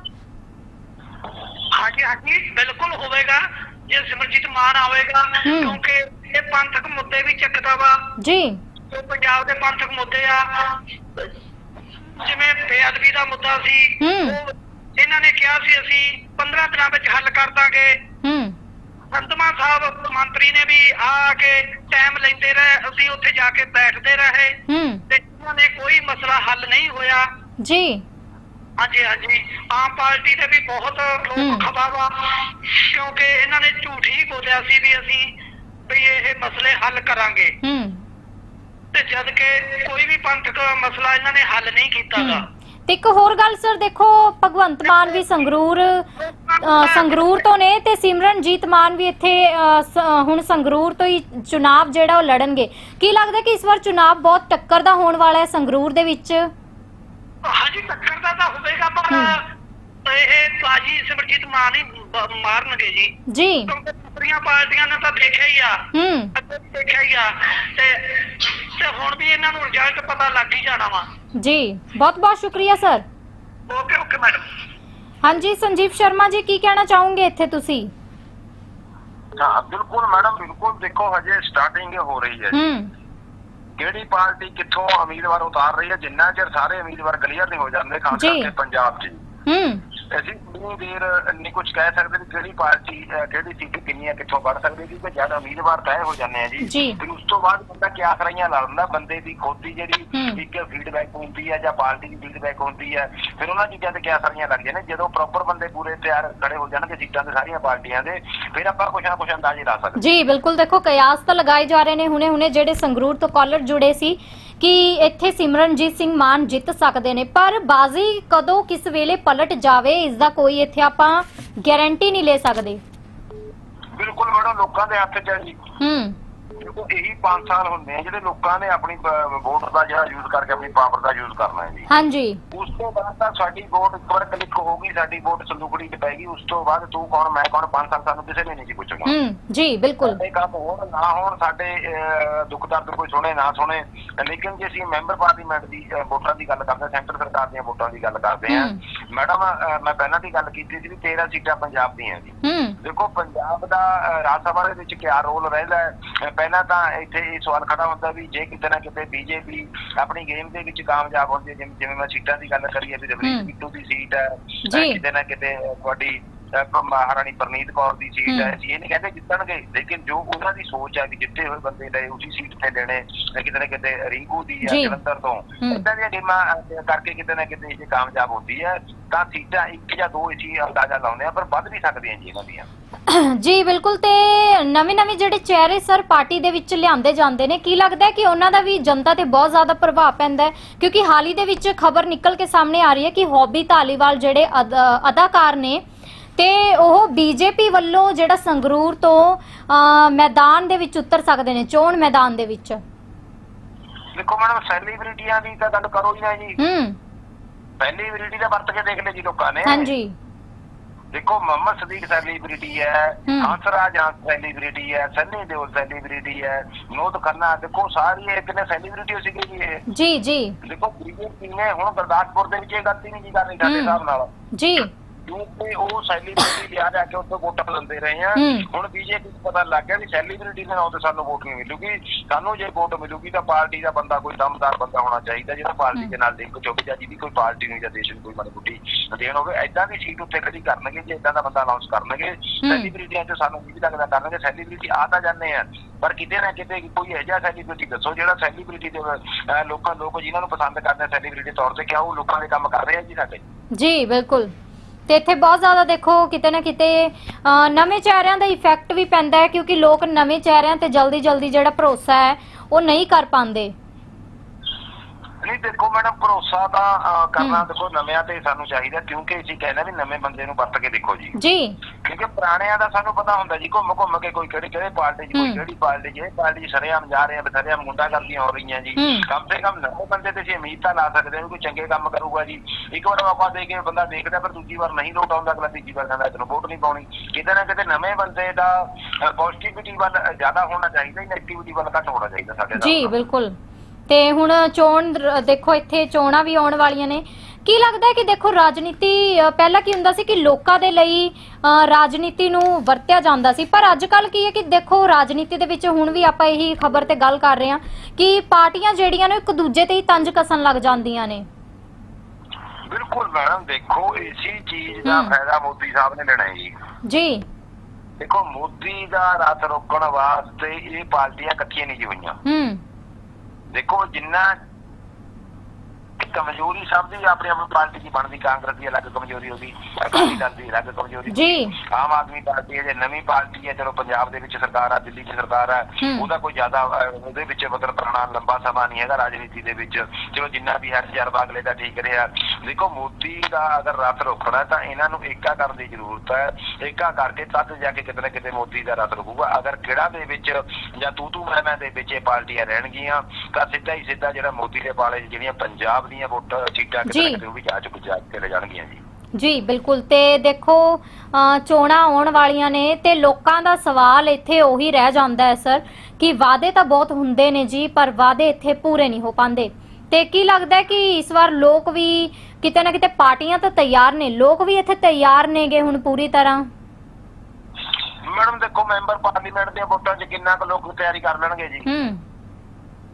ਹਾਂਜੀ ਹਾਂਜੀ ਬਿਲਕੁਲ ਹੋਵੇਗਾ। ਜੇ ਸਿਮਰਜੀਤ ਮਾਨ ਆਵੇਗਾ ਹੂੰ। ਕਿਉਂਕਿ ਇਹ ਪੰਥਕ ਮੁੱਦੇ ਵੀ ਚੱਕਦਾ ਵਾ। ਜੀ। ਜੋ ਪੰਜਾਬ ਦੇ ਪੰਥਕ ਮੁੱਦੇ ਆ। ਜਿਵੇਂ ਬੇਅਦਬੀ ਦਾ ਮੁੱਦਾ ਸੀ ਹੂੰ। ਉਹ ਇਹਨਾਂ ਨੇ ਕਿਹਾ ਸੀ ਅਸੀਂ 15 ਦਿਨਾਂ ਵਿੱਚ ਹੱਲ ਕਰ ਦਾਂਗੇ। ਹੂੰ। ਸੰਤਮਾ ਸਾਹਿਬ ਮੰਤਰੀ ਨੇ ਵੀ ਆ ਕੇ ਟਾਈਮ ਲੈਂਦੇ ਰਹੇ ਅਸੀਂ ਉੱਥੇ ਜਾ ਕੇ ਬੈਠਦੇ ਰਹੇ। ਹੂੰ। ਤੇ ਇਹਨਾਂ ਨੇ ਕੋਈ ਮਸਲਾ ਹੱਲ ਨਹੀਂ ਹੋਇਆ। ਜੀ। ਹਾਂਜੀ ਹਾਂਜੀ। ਆਮ ਪਾਰਟੀ ਦੇ ਵੀ ਬਹੁਤ। ਲੋਕ ਖਫਾ ਵਾ ਕਿਉਂਕਿ ਇਹਨਾਂ ਨੇ ਝੂਠ ਹੀ ਬੋਲਿਆ ਸੀ ਵੀ ਅਸੀਂ ਵੀ ਇਹ ਮਸਲੇ ਹੱਲ ਕਰਾਂਗੇ। ਹੂੰ। ਤੇ ਜਦ ਕਿ ਕੋਈ ਵੀ ਪੰਥਕ ਮਸਲਾ ਇਹਨਾਂ ਨੇ ਹੱਲ ਨਹੀਂ ਕੀਤਾਗਾ ਤੇ ਇੱਕ ਹੋਰ ਗੱਲ ਸਰ ਦੇਖੋ ਭਗਵੰਤ ਮਾਨ ਵੀ ਸੰਗਰੂਰ ਅ, ਸੰਗਰੂਰ ਤੋਂ ਨੇ ਤੇ ਸਿਮਰਨਜੀਤ ਮਾਨ ਵੀ ਇੱਥੇ ਅ, ਸ- ਹੁਣ ਸੰਗਰੂਰ ਤੋਂ ਹੀ ਚੁਣਾਵ ਜਿਹੜਾ ਉਹ ਲੜਨਗੇ। ਕੀ ਲੱਗਦਾ ਕਿ ਇਸ ਵਾਰ ਚੁਣਾਵ ਬਹੁਤ ਟੱਕਰ ਦਾ ਹੋਣ ਵਾਲਾ ਹੈ ਸੰਗਰੂਰ ਦੇ ਵਿੱਚ? ਹਾਂਜੀ ਟੱਕਰ ਦਾ ਤਾਂ ਹੋਵੇਗਾ ਪਰ ਇਹ ਬਾਜੀ ਸਿਮਰਜੀਤ ਮਾਨ ਹੀ ਬ- ਮਾਰਨਗੇ ਜੀ। ਜੀ। ਕਿਉਂਕਿ ਦੂਸਰੀਆਂ ਪਾਰਟੀਆਂ ਨੇ ਤਾਂ ਦੇਖਿਆ ਹੀ ਆ। ਹੂੰ। ਅੱਗੇ ਵੀ ਦੇਖਿਆ ਹੀ ਆ। ਤੇ ਤੇ ਹੁਣ ਵੀ ਇਹਨਾਂ ਨੂੰ ਰਿਜ਼ਲਟ ਪਤਾ ਲੱਗ ਹੀ ਜਾਣਾ ਵਾ। ਜੀ ਬਹੁਤ ਬਹੁਤ ਸ਼ੁਕਰੀਆ ਸਰ। Okay okay madam. ਹਾਂਜੀ ਸੰਜੀਵ ਸ਼ਰਮਾ ਜੀ ਕੀ ਕਹਿਣਾ ਚਾਹੋਗੇ ਇੱਥੇ ਤੁਸੀਂ? ਹਾਂ ਬਿਲਕੁਲ ਮੈਡਮ ਬਿਲਕੁਲ ਦੇਖੋ ਹਜੇ ਸਟਾਰਟਿੰਗ ਹੋ ਰਹੀ ਹੈ ਹੂੰ। ਕਿਹੜੀ ਪਾਰਟੀ ਕਿੱਥੋਂ ਉਮੀਦਵਾਰ ਉਤਾਰ ਰਹੀ ਹੈ? ਜਿੰਨਾ ਚਿਰ ਸਾਰੇ ਉਮੀਦਵਾਰ ਕਲੀਅਰ ਨਹੀਂ ਹੋ ਜਾਂਦੇ ਖਾਸ ਜੀ। ਕਰਕੇ ਪੰਜਾਬ 'ਚ। ਹੂੰ। ਅਸੀਂ ਕਿੰਨੀ ਦੇਰ ਨਹੀਂ ਕੁਝ ਕਹਿ ਸਕਦੇ ਵੀ ਕਿਹੜੀ ਪਾਰਟੀ ਅਹ, ਕਿਹੜੀ ਸੀਟ ਕਿੰਨੀ ਹੈ ਕਿੱਥੋਂ ਵੱਧ ਸਕਦੀ ਹੈ ਕਿਉਂਕਿ ਜਦ ਉਮੀਦਵਾਰ ਤੈਅ ਹੋ ਜਾਂਦੇ ਆ ਜੀ। ਜੀ। ਫਿਰ ਉਸ ਤੋਂ ਬਾਅਦ ਬੰਦਾ ਕਿਆ ਕਰਾਈਆਂ ਲਾ ਦਿੰਦਾ ਬੰਦੇ ਦੀ ਖੁਦ ਦੀ ਜਿਹੜੀ। ਇੱਕ ਫੀਡਬੈਕ ਹੁੰਦੀ ਹੈ ਜਾਂ ਪਾਰਟੀ ਦੀ ਫੀਡਬੈਕ ਹੁੰਦੀ ਹੈ ਫਿਰ ਉਹਨਾਂ ਚੀਜ਼ਾਂ ਤੇ ਕਿਆ ਸਾਰੀਆਂ ਲੱਗ ਜਾਂਦੇ ਜਦੋਂ ਪ੍ਰੋਪਰ ਬੰਦੇ ਪੂਰੇ ਤਿਆਰ ਖੜੇ ਹੋ ਜਾਣਗੇ ਸੀਟਾਂ ਤੇ ਸਾਰੀਆਂ ਪਾਰਟੀਆਂ ਦੇ ਫਿਰ ਆਪਾਂ ਕੁਛ ਨਾ ਕੁਛ ਅੰਦਾਜ਼ੇ ਲਾ ਸਕਦੇ ਜੀ ਬਿਲਕੁਲ ਦੇਖੋ ਕਿਆਸ ਤਾਂ ਲਗਾਏ ਜਾ ਰਹੇ ਨੇ ਹੁਣੇ ਹੁਣੇ ਜਿਹੜੇ ਸੰਗਰੂਰ ਤੋਂ ਕਾਲਰ ਜੁੜੇ ਸੀ। ਕਿ ਇੱਥੇ ਸਿਮਰਨਜੀਤ ਸਿੰਘ ਮਾਨ ਜਿੱਤ ਸਕਦੇ ਨੇ। ਪਰ ਬਾਜ਼ੀ ਕਦੋਂ ਕਿਸ ਵੇਲੇ ਪਲਟ ਜਾਵੇ ਇਸ ਦਾ ਕੋਈ ਇੱਥੇ ਆਪਾਂ ਗਾਰੰਟੀ ਨਹੀਂ ਲੈ ਸਕਦੇ। ਬਿਲਕੁਲ ਮੈਡਮ ਲੋਕਾਂ ਦੇ ਹੱਥ 'ਚ ਹੈ ਜੀ। ਹੂੰ। ਇਹੀ 5 ਸਾਲ ਹੁੰਦੇ ਆ ਜਿਹੜੇ ਲੋਕਾਂ ਨੇ ਆਪਣੀ ਵੋਟ ਦਾ ਜਿਹੜਾ ਯੂਜ਼ ਕਰਕੇ ਆਪਣੀ ਪਾਵਰ ਦਾ ਯੂਜ਼ ਕਰਨਾ ਹੈ ਜੀ। ਹਾਂਜੀ। ਉਸ ਤੋਂ ਬਾਅਦ ਤਾਂ ਸਾਡੀ ਵੋਟ ਇੱਕ ਵਾਰ ਕਲਿੱਕ ਹੋ ਗਈ ਸਾਡੀ ਵੋਟ ਸੰਦੂਕੜੀ 'ਚ ਪੈ ਗਈ ਉਸ ਤੋਂ ਬਾਅਦ ਤੂੰ ਕੌਣ ਮੈਂ ਕੌਣ 5 ਸਾਲ ਸਾਨੂੰ ਕਿਸੇ ਨੇ ਨਹੀਂ ਜੀ ਪੁੱਛਣਾ। ਹੂੰ ਜੀ ਬਿਲਕੁਲ। ਸਾਡੇ ਕੰਮ ਹੋਣ ਨਾ ਹੋਣ ਸਾਡੇ ਦੁੱਖ ਦਰਦ ਕੋਈ ਸੁਣੇ ਨਾ ਸੁਣੇ ਲੇਕਿਨ ਜੇ ਅਸੀਂ ਮੈਂਬਰ ਪਾਰਲੀਮੈਂਟ ਦੀ ਵੋਟਾਂ ਦੀ ਗੱਲ ਕਰਦੇ ਸੈਂਟਰ ਸਰਕਾਰ ਦੀਆਂ ਵੋਟਾਂ ਦੀ ਗੱਲ ਕਰਦੇ ਹਾਂ ਹੂੰ। ਮੈਡਮ ਮੈਂ ਪਹਿਲਾਂ ਦੀ ਗੱਲ ਕੀਤੀ ਸੀ ਵੀ 13 ਸੀਟਾਂ ਪੰਜਾਬ ਦੀਆਂ ਜੀ। ਹੂੰ। ਦੇਖੋ ਪੰਜਾਬ ਦਾ ਰਾਜ ਸਭਾ ਦੇ ਵਿੱਚ ਕਿਆ ਰੋਲ ਰਹਿੰਦਾ ਹੈ? ਪਹਿਲਾਂ ਤਾਂ ਇੱਥੇ ਇਹ ਸਵਾਲ ਖੜਾ ਹੁੰਦਾ ਵੀ ਜੇ ਕਿਤੇ ਨਾ ਕਿਤੇ ਬੀਜੇਪੀ ਆਪਣੀ ਗੇਮ ਦੇ ਵਿੱਚ ਕਾਮਯਾਬ ਹੁੰਦੀ ਹੈ ਜਿਵੇਂ ਜਿਵੇਂ ਮੈਂ ਸੀਟਾਂ ਦੀ ਗੱਲ ਕਰੀ ਹੈ ਵੀ ਰਵਨੀਤ ਹੂੰ। ਬਿੱਟੂ ਦੀ ਸੀਟ ਹੈ। ਕਿਤੇ ਨਾ ਕਿਤੇ ਤੁਹਾਡੀ ਮਹਾਰਾਣੀ ਪ੍ਰਨੀਤ ਕੌਰ ਦੀ ਸੀਟ ਹੂੰ। ਅਸੀਂ ਇਹ ਨਹੀਂ ਕਹਿੰਦੇ ਜਿੱਤਣਗੇ ਲੇਕਿਨ ਜੋ ਉਹਨਾਂ ਦੀ ਸੋਚ ਹੈ ਵੀ ਜਿੱਤੇ ਹੋਏ ਬੰਦੇ ਲਏ ਉਸੇ ਸੀਟ ਤੇ ਲੈਣੇ ਕਿਤੇ ਨਾ ਕਿਤੇ ਰਿੰਕੂ ਦੀ ਹੈ ਜੀ। ਜਲੰਧਰ ਤੋਂ। ਇਦਾਂ ਦੀਆਂ ਗੇਮਾਂ ਕਰਕੇ ਕਿਤੇ ਨਾ ਕਿਤੇ ਇਹ ਕਾਮਯਾਬ ਹੁੰਦੀ ਹੈ ਤਾਂ ਸੀਟਾਂ ਇੱਕ ਜਾਂ ਦੋ ਅਸੀਂ ਅੰਦਾਜ਼ਾ ਲਾਉਂਦੇ ਆ ਪਰ ਵੱਧ ਵੀ ਸਕਦੀਆਂ ਜੀ ਇਹਨਾਂ ਦੀਆਂ ਜੀ ਬਿਲਕੁਲ ਤੇ ਨਵੇਂ ਨਵੇਂ ਜਿਹੜੇ ਚਿਹਰੇ ਸਰ ਪਾਰਟੀ ਦੇ ਵਿੱਚ ਲਿਆਂਦੇ ਜਾਂਦੇ ਨੇ ਕੀ ਲੱਗਦਾ ਹੈ ਕਿ ਉਹਨਾਂ ਦਾ ਵੀ ਜਨਤਾ ਤੇ ਬਹੁਤ ਜ਼ਿਆਦਾ ਪ੍ਰਭਾਵ ਪੈਂਦਾ ਹੈ ਕਿਉਂਕਿ ਹਾਲ ਹੀ ਦੇ ਵਿੱਚ ਖਬਰ ਨਿਕਲ ਕੇ ਸਾਹਮਣੇ ਆ ਰਹੀ ਹੈ ਕਿ ਹੌਬੀ ਧਾਲੀਵਾਲ ਜਿਹੜੇ ਅਦ- ਅਦਾਕਾਰ ਨੇ ਤੇ ਉਹ ਬੀਜੇਪੀ ਵੱਲੋਂ ਜਿਹੜਾ ਸੰਗਰੂਰ ਤੋਂ ਮੈਦਾਨ ਦੇ ਵਿੱਚ ਉਤਰ ਸਕਦੇ ਨੇ ਚੋਣ ਮੈਦਾਨ ਦੇ ਵਿੱਚ। ਦੇਖੋ ਮੈਡਮ ਸੈਲੀਬ੍ਰਿਟੀਆਂ ਦੀ ਤਾਂ ਗੱਲ ਕਰੋ ਹੀ ਨਾ ਜੀ। ਹੂੰ। ਸੈਲੀਬ੍ਰਿਟੀ ਦਾ ਵਰਤ ਕੇ ਦੇਖ ਲਿਆ ਜੀ ਲੋਕਾਂ ਨੇ। ਹਾਂਜੀ। ਦੇਖੋ ਮੁਹੰਮਦ ਸਦੀਕ ਸੈਲੀਬ੍ਰਿਟੀ ਹੈ। ਹੰਸਰਾਜ ਹਾਂ ਸੈਲੀਬ੍ਰਿਟੀ ਹੈ ਸੰਨੀ ਦਿਓਲ ਸੈਲੀਬ੍ਰਿਟੀ ਹੈ ਵਿਨੋਦ ਖੰਨਾ ਦੇਖੋ ਸਾਰੀ ਇਹ ਕਿੰਨੇ ਸੈਲੀਬ੍ਰਿਟੀ ਸੀਗੇ ਜੀ ਇਹ। ਜੀ ਜੀ। ਦੇਖੋ ਬੀਜੇਪੀ ਨੇ ਹੁਣ ਗੁਰਦਾਸਪੁਰ ਦੇ ਵਿੱਚ ਇਹ ਗਲਤੀ ਨਹੀਂ ਜੀ ਕਰਨੀ ਸਾਡੇ। ਹਿਸਾਬ ਨਾਲ। ਜੀ। ਕਿਉਂਕਿ ਉਹ ਸੈਲੀਬ੍ਰਿਟੀ ਲਿਆ ਜਾ ਕੇ ਉੱਥੇ ਵੋਟਾਂ ਲੈਂਦੇ ਰਹੇ ਆ। ਹੂੰ। ਹੁਣ ਬੀਜੇਪੀ ਨੂੰ ਪਤਾ ਲੱਗ ਗਿਆ ਵੀ ਸੈਲੀਬ੍ਰਿਟੀ ਦੇ ਨਾਂ ਤੇ ਸਾਨੂੰ ਵੋਟ ਨਹੀਂ ਮਿਲੂਗੀ। ਸਾਨੂੰ ਜੇ ਵੋਟ ਮਿਲੂਗੀ ਤਾਂ ਪਾਰਟੀ ਦਾ ਬੰਦਾ ਕੋਈ ਦਮਦਾਰ ਬੰਦਾ ਹੋਣਾ ਚਾਹੀਦਾ ਜਿਹੜਾ ਪਾਰਟੀ ਦੇ ਨਾਲ ਲਿੰਕ ਚੋਕੇ ਜਾਂ ਜਿਹਦੀ ਕੋਈ ਪਾਰਟੀ ਨੂੰ ਜਾਂ ਦੇਸ਼ ਨੂੰ ਕੋਈ ਮਾੜੀ ਮੋਟੀ ਦੇਣ ਹੋਵੇ ਐਦਾਂ ਦੀ ਸੀਟ ਉੱਤੇ ਖੜੀ ਕਰਨਗੇ ਜੇ ਐਦਾਂ ਦਾ ਬੰਦਾ ਅਨਾਉਂਸ ਕਰਨਗੇ ਸੈਲੀਬ੍ਰਿਟੀਆਂ ਚ ਸਾਨੂੰ ਵੀ ਲੱਗਦਾ ਕਰਨਗੇ ਸੈਲੀਬ੍ਰਿਟੀ ਆ ਤਾਂ ਜਾਂਦੇ ਆ ਪਰ ਕਿਤੇ ਨਾ ਕਿਤੇ ਕੋਈ ਇਹੋ ਜਿਹਾ ਸੈਲੀਬ੍ਰਿਟੀ ਦੱਸੋ ਜਿਹੜਾ ਸੈਲੀਬ੍ਰਿਟੀ ਦੇ ਅਹ, ਲੋਕਾਂ ਲੋਕ ਜਿਨ੍ਹਾਂ ਨੂੰ ਪਸੰਦ ਕਰਦੇ ਸੈਲੀਬ੍ਰਿਟੀ ਤੌਰ ਤੇ ਕਿਆ ਉਹ ਲੋਕਾਂ ਦੇ ਕੰਮ ਕਰ ਰਹੇ ਆ ਜੀ ਸਾਡੇ? ਜੀ ਬਿਲਕੁਲ। ਤੇ ਇੱਥੇ ਬਹੁਤ ਜ਼ਿਆਦਾ ਦੇਖੋ ਕਿਤੇ ਨਾ ਕਿਤੇ ਨਵੇਂ ਚਿਹਰਿਆਂ ਦਾ ਇਫੈਕਟ ਵੀ ਪੈਂਦਾ ਹੈ ਕਿਉਂਕਿ ਲੋਕ ਨਵੇਂ ਚਿਹਰਿਆਂ ਤੇ ਜਲਦੀ ਜਲਦੀ ਜਿਹੜਾ ਭਰੋਸਾ ਹੈ, ਉਹ ਨਹੀਂ ਕਰ ਪਾਉਂਦੇ। ਨਹੀਂ ਦੇਖੋ ਮੈਡਮ ਭਰੋਸਾ ਤਾਂ ਕਰਨਾ। ਦੇਖੋ ਨਵਿਆਂ ਤੇ ਸਾਨੂੰ ਚਾਹੀਦਾ ਕਿਉਂਕਿ ਅਸੀਂ ਕਹਿੰਦੇ ਵੀ ਨਵੇਂ ਬੰਦੇ ਨੂੰ ਵਰਤ ਕੇ ਦੇਖੋ ਜੀ ਜੀ ਕਿਉਂਕਿ ਪੁਰਾਣਿਆਂ ਦਾ ਸਾਨੂੰ ਪਤਾ ਹੁੰਦਾ ਜੀ ਘੁੰਮ ਘੁੰਮ ਕੇ ਕੋਈ ਕਿਹੜੀ ਕਿਹੜੇ ਪਾਰਟੀ 'ਚ ਕੋਈ। ਕਿਹੜੀ ਪਾਰਟੀ ਇਹ ਪਾਰਟੀ ਸਰੇਆਮ ਜਾ ਰਹੇ ਆ ਬਥੇਰਿਆਂ ਮੁੰਡਾ ਕਰਦੀਆਂ ਹੋ ਰਹੀਆਂ ਜੀ। ਕਮ ਸੇ ਕਮ ਨਵੇਂ ਬੰਦੇ ਤੇ ਅਸੀਂ ਉਮੀਦ ਤਾਂ ਲਾ ਸਕਦੇ ਹਾਂ ਕੋਈ ਚੰਗੇ ਕੰਮ ਕਰੂਗਾ ਜੀ ਇੱਕ ਵਾਰ ਮੌਕਾ ਦੇ ਕੇ ਬੰਦਾ ਦੇਖਦਾ ਪਰ ਦੂਜੀ ਵਾਰ ਨਹੀਂ ਲੋਟ ਆਉਂਦਾ ਅਗਲਾ ਤੀਜੀ ਵਾਰ ਕਹਿੰਦਾ ਇਹਨੂੰ ਵੋਟ ਨਹੀਂ ਪਾਉਣੀ ਕਿਤੇ ਨਾ ਕਿਤੇ ਨਵੇਂ ਬੰਦੇ ਦਾ ਪੋਜ਼ਿਟਿਵਿਟੀ ਵੱਲ ਜ਼ਿਆਦਾ ਹੋਣਾ ਚਾਹੀਦਾ ਨੈਗੇਟਿਵਿਟੀ ਵੱਲ ਘੱਟ ਹੋਣਾ ਚਾਹੀਦਾ ਸਾਡੇ ਹਿਸਾਬ ਜੀ ਨਾਲ। ਬਿਲਕੁਲ ਤੇ ਹੁਣ ਚੋਣ ਰ- ਦੇਖੋ ਇੱਥੇ ਚੋਣਾਂ ਵੀ ਆਉਣ ਵਾਲੀਆਂ ਨੇ। ਕੀ ਲੱਗਦਾ ਹੈ ਕਿ ਦੇਖੋ ਰਾਜਨੀਤੀ ਅ, ਪਹਿਲਾਂ ਕੀ ਹੁੰਦਾ ਸੀ ਕਿ ਲੋਕਾਂ ਦੇ ਲਈ ਅ, ਰਾਜਨੀਤੀ ਨੂੰ ਵਰਤਿਆ ਜਾਂਦਾ ਸੀ। ਪਰ ਅੱਜ ਕੱਲ ਕੀ ਹੈ ਕਿ ਦੇਖੋ ਰਾਜਨੀਤੀ ਦੇ ਵਿੱਚ ਹੁਣ ਵੀ ਆਪਾਂ ਇਹੀ ਖਬਰ ਤੇ ਗੱਲ ਕਰ ਰਹੇ ਹਾਂ ਕਿ ਪਾਰਟੀਆਂ ਜਿਹੜੀਆਂ ਨੇ ਇੱਕ ਦੂਜੇ ਤੇ ਹੀ ਤੰਜ ਕਸਣ ਲੱਗ ਜਾਂਦੀਆਂ ਨੇ। ਬਿਲਕੁਲ ਮੈਡਮ ਦੇਖੋ ਇਸੀ ਚੀਜ਼ ਦਾ। ਫਾਇਦਾ ਮੋਦੀ ਸਾਹਿਬ ਨੇ ਲੈਣਾ ਹੈ ਜੀ। ਜੀ। ਦੇਖੋ ਮੋਦੀ ਦਾ ਰੱਥ ਰੋਕਣ ਵਾਸਤੇ ਇਹ ਪਾਰਟੀਆਂ ਇਕੱਠੀਆਂ ਨਹੀਂ ਜੀ ਹੋਈਆਂ। ਹੂੰ। ਦੇਖੋ ਜਿੰਨਾ ਕਮਜ਼ੋਰੀ ਸਭ ਦੀ ਆਪਣੀ ਆਪਣੀ ਪਾਰਟੀ ਦੀ ਬਣਦੀ ਕਾਂਗਰਸ ਦੀ ਅਲੱਗ ਕਮਜ਼ੋਰੀ ਉਹਦੀ ਅਕਾਲੀ ਦਲ ਦੀ ਅਲੱਗ ਕਮਜ਼ੋਰੀ ਜੀ। ਆਮ ਆਦਮੀ ਪਾਰਟੀ ਜੇ ਨਵੀਂ ਪਾਰਟੀ ਹੈ ਚਲੋ ਪੰਜਾਬ ਦੇ ਵਿੱਚ ਸਰਕਾਰ ਆ ਦਿੱਲੀ 'ਚ ਸਰਕਾਰ ਹੈ ਹੂੰ। ਉਹਦਾ ਕੋਈ ਜ਼ਿਆਦਾ ਉਹਦੇ ਵਿੱਚ ਮਤਲਬ ਪੁਰਾਣਾ ਲੰਬਾ ਸਮਾਂ ਨਹੀਂ ਹੈਗਾ ਰਾਜਨੀਤੀ ਦੇ ਵਿੱਚ। ਚਲੋ ਜਿੰਨਾ ਵੀ ਹੈ ਤਜਰਬਾ ਅਗਲੇ ਦਾ ਠੀਕ ਰਿਹਾ। ਦੇਖੋ ਮੋਦੀ ਦਾ ਅਗਰ ਰੱਥ ਰੋਕਣਾ ਤਾਂ ਇਹਨਾਂ ਨੂੰ ਏਕਾ ਕਰਨ ਦੀ ਜ਼ਰੂਰਤ ਹੈ। ਏਕਾ ਕਰਕੇ ਤਦ ਜਾ ਕੇ ਕਿਤੇ ਨਾ ਕਿਤੇ ਮੋਦੀ ਦਾ ਰੱਥ ਰੁਕੂਗਾ। ਅਗਰ ਕਿਹੜਾ ਦੇ ਵਿੱਚ ਜਾਂ ਤੂ ਤੂ ਮੈਂ ਮੈਂ ਦੇ ਵਿੱਚ ਇਹ ਪਾਰਟੀਆਂ ਰਹਿਣਗੀਆਂ ਤਾਂ ਸਿੱਧਾ ਹੀ ਸਿੱਧਾ ਜਿਹੜਾ ਮੋਦੀ ਦੇ ਪਾਲੇ ਜਿਹੜੀਆਂ ਪੰਜਾਬ ਦੀਆਂ ਵੋਟ ਸੀਟਾਂ ਕਿਤੇ ਜੀ। ਨਾ ਕਿਤੇ ਉਹ ਵੀ ਜਾ ਚੁੱਕ ਜਾ ਚਲੇ ਜਾਣਗੀਆਂ ਜੀ। ਜੀ ਬਿਲਕੁਲ। ਤੇ ਦੇਖੋ ਅ, ਚੋਣਾਂ ਆਉਣ ਵਾਲੀਆਂ ਨੇ ਤੇ ਲੋਕਾਂ ਦਾ ਸਵਾਲ ਇੱਥੇ ਉਹੀ ਰਹਿ ਜਾਂਦਾ ਹੈ ਸਰ ਕਿ ਵਾਅਦੇ ਤਾਂ ਬਹੁਤ ਹੁੰਦੇ ਨੇ ਜੀ ਪਰ ਵਾਅਦੇ ਇੱਥੇ ਪੂਰੇ ਨਹੀਂ ਹੋ ਪਾਉਂਦੇ। ਤੇ ਕੀ ਲੱਗਦਾ ਹੈ ਕਿ ਇਸ ਵਾਰ ਲੋਕ ਵੀ ਕਿਤੇ ਨਾ ਕਿਤੇ ਪਾਰਟੀਆਂ ਤਾਂ ਤਿਆਰ ਨੇ ਲੋਕ ਵੀ ਇੱਥੇ ਤਿਆਰ ਨੇਗੇ ਹੁਣ ਪੂਰੀ ਤਰ੍ਹਾਂ? ਮੈਡਮ ਦੇਖੋ ਮੈਂਬਰ ਪਾਰਲੀਮੈਂਟ ਦੀਆਂ ਵੋਟਾਂ 'ਚ ਕਿੰਨਾ ਕੁ ਲੋਕ ਤਿਆਰੀ ਕਰ ਲੈਣਗੇ ਜੀ। ਹੂੰ।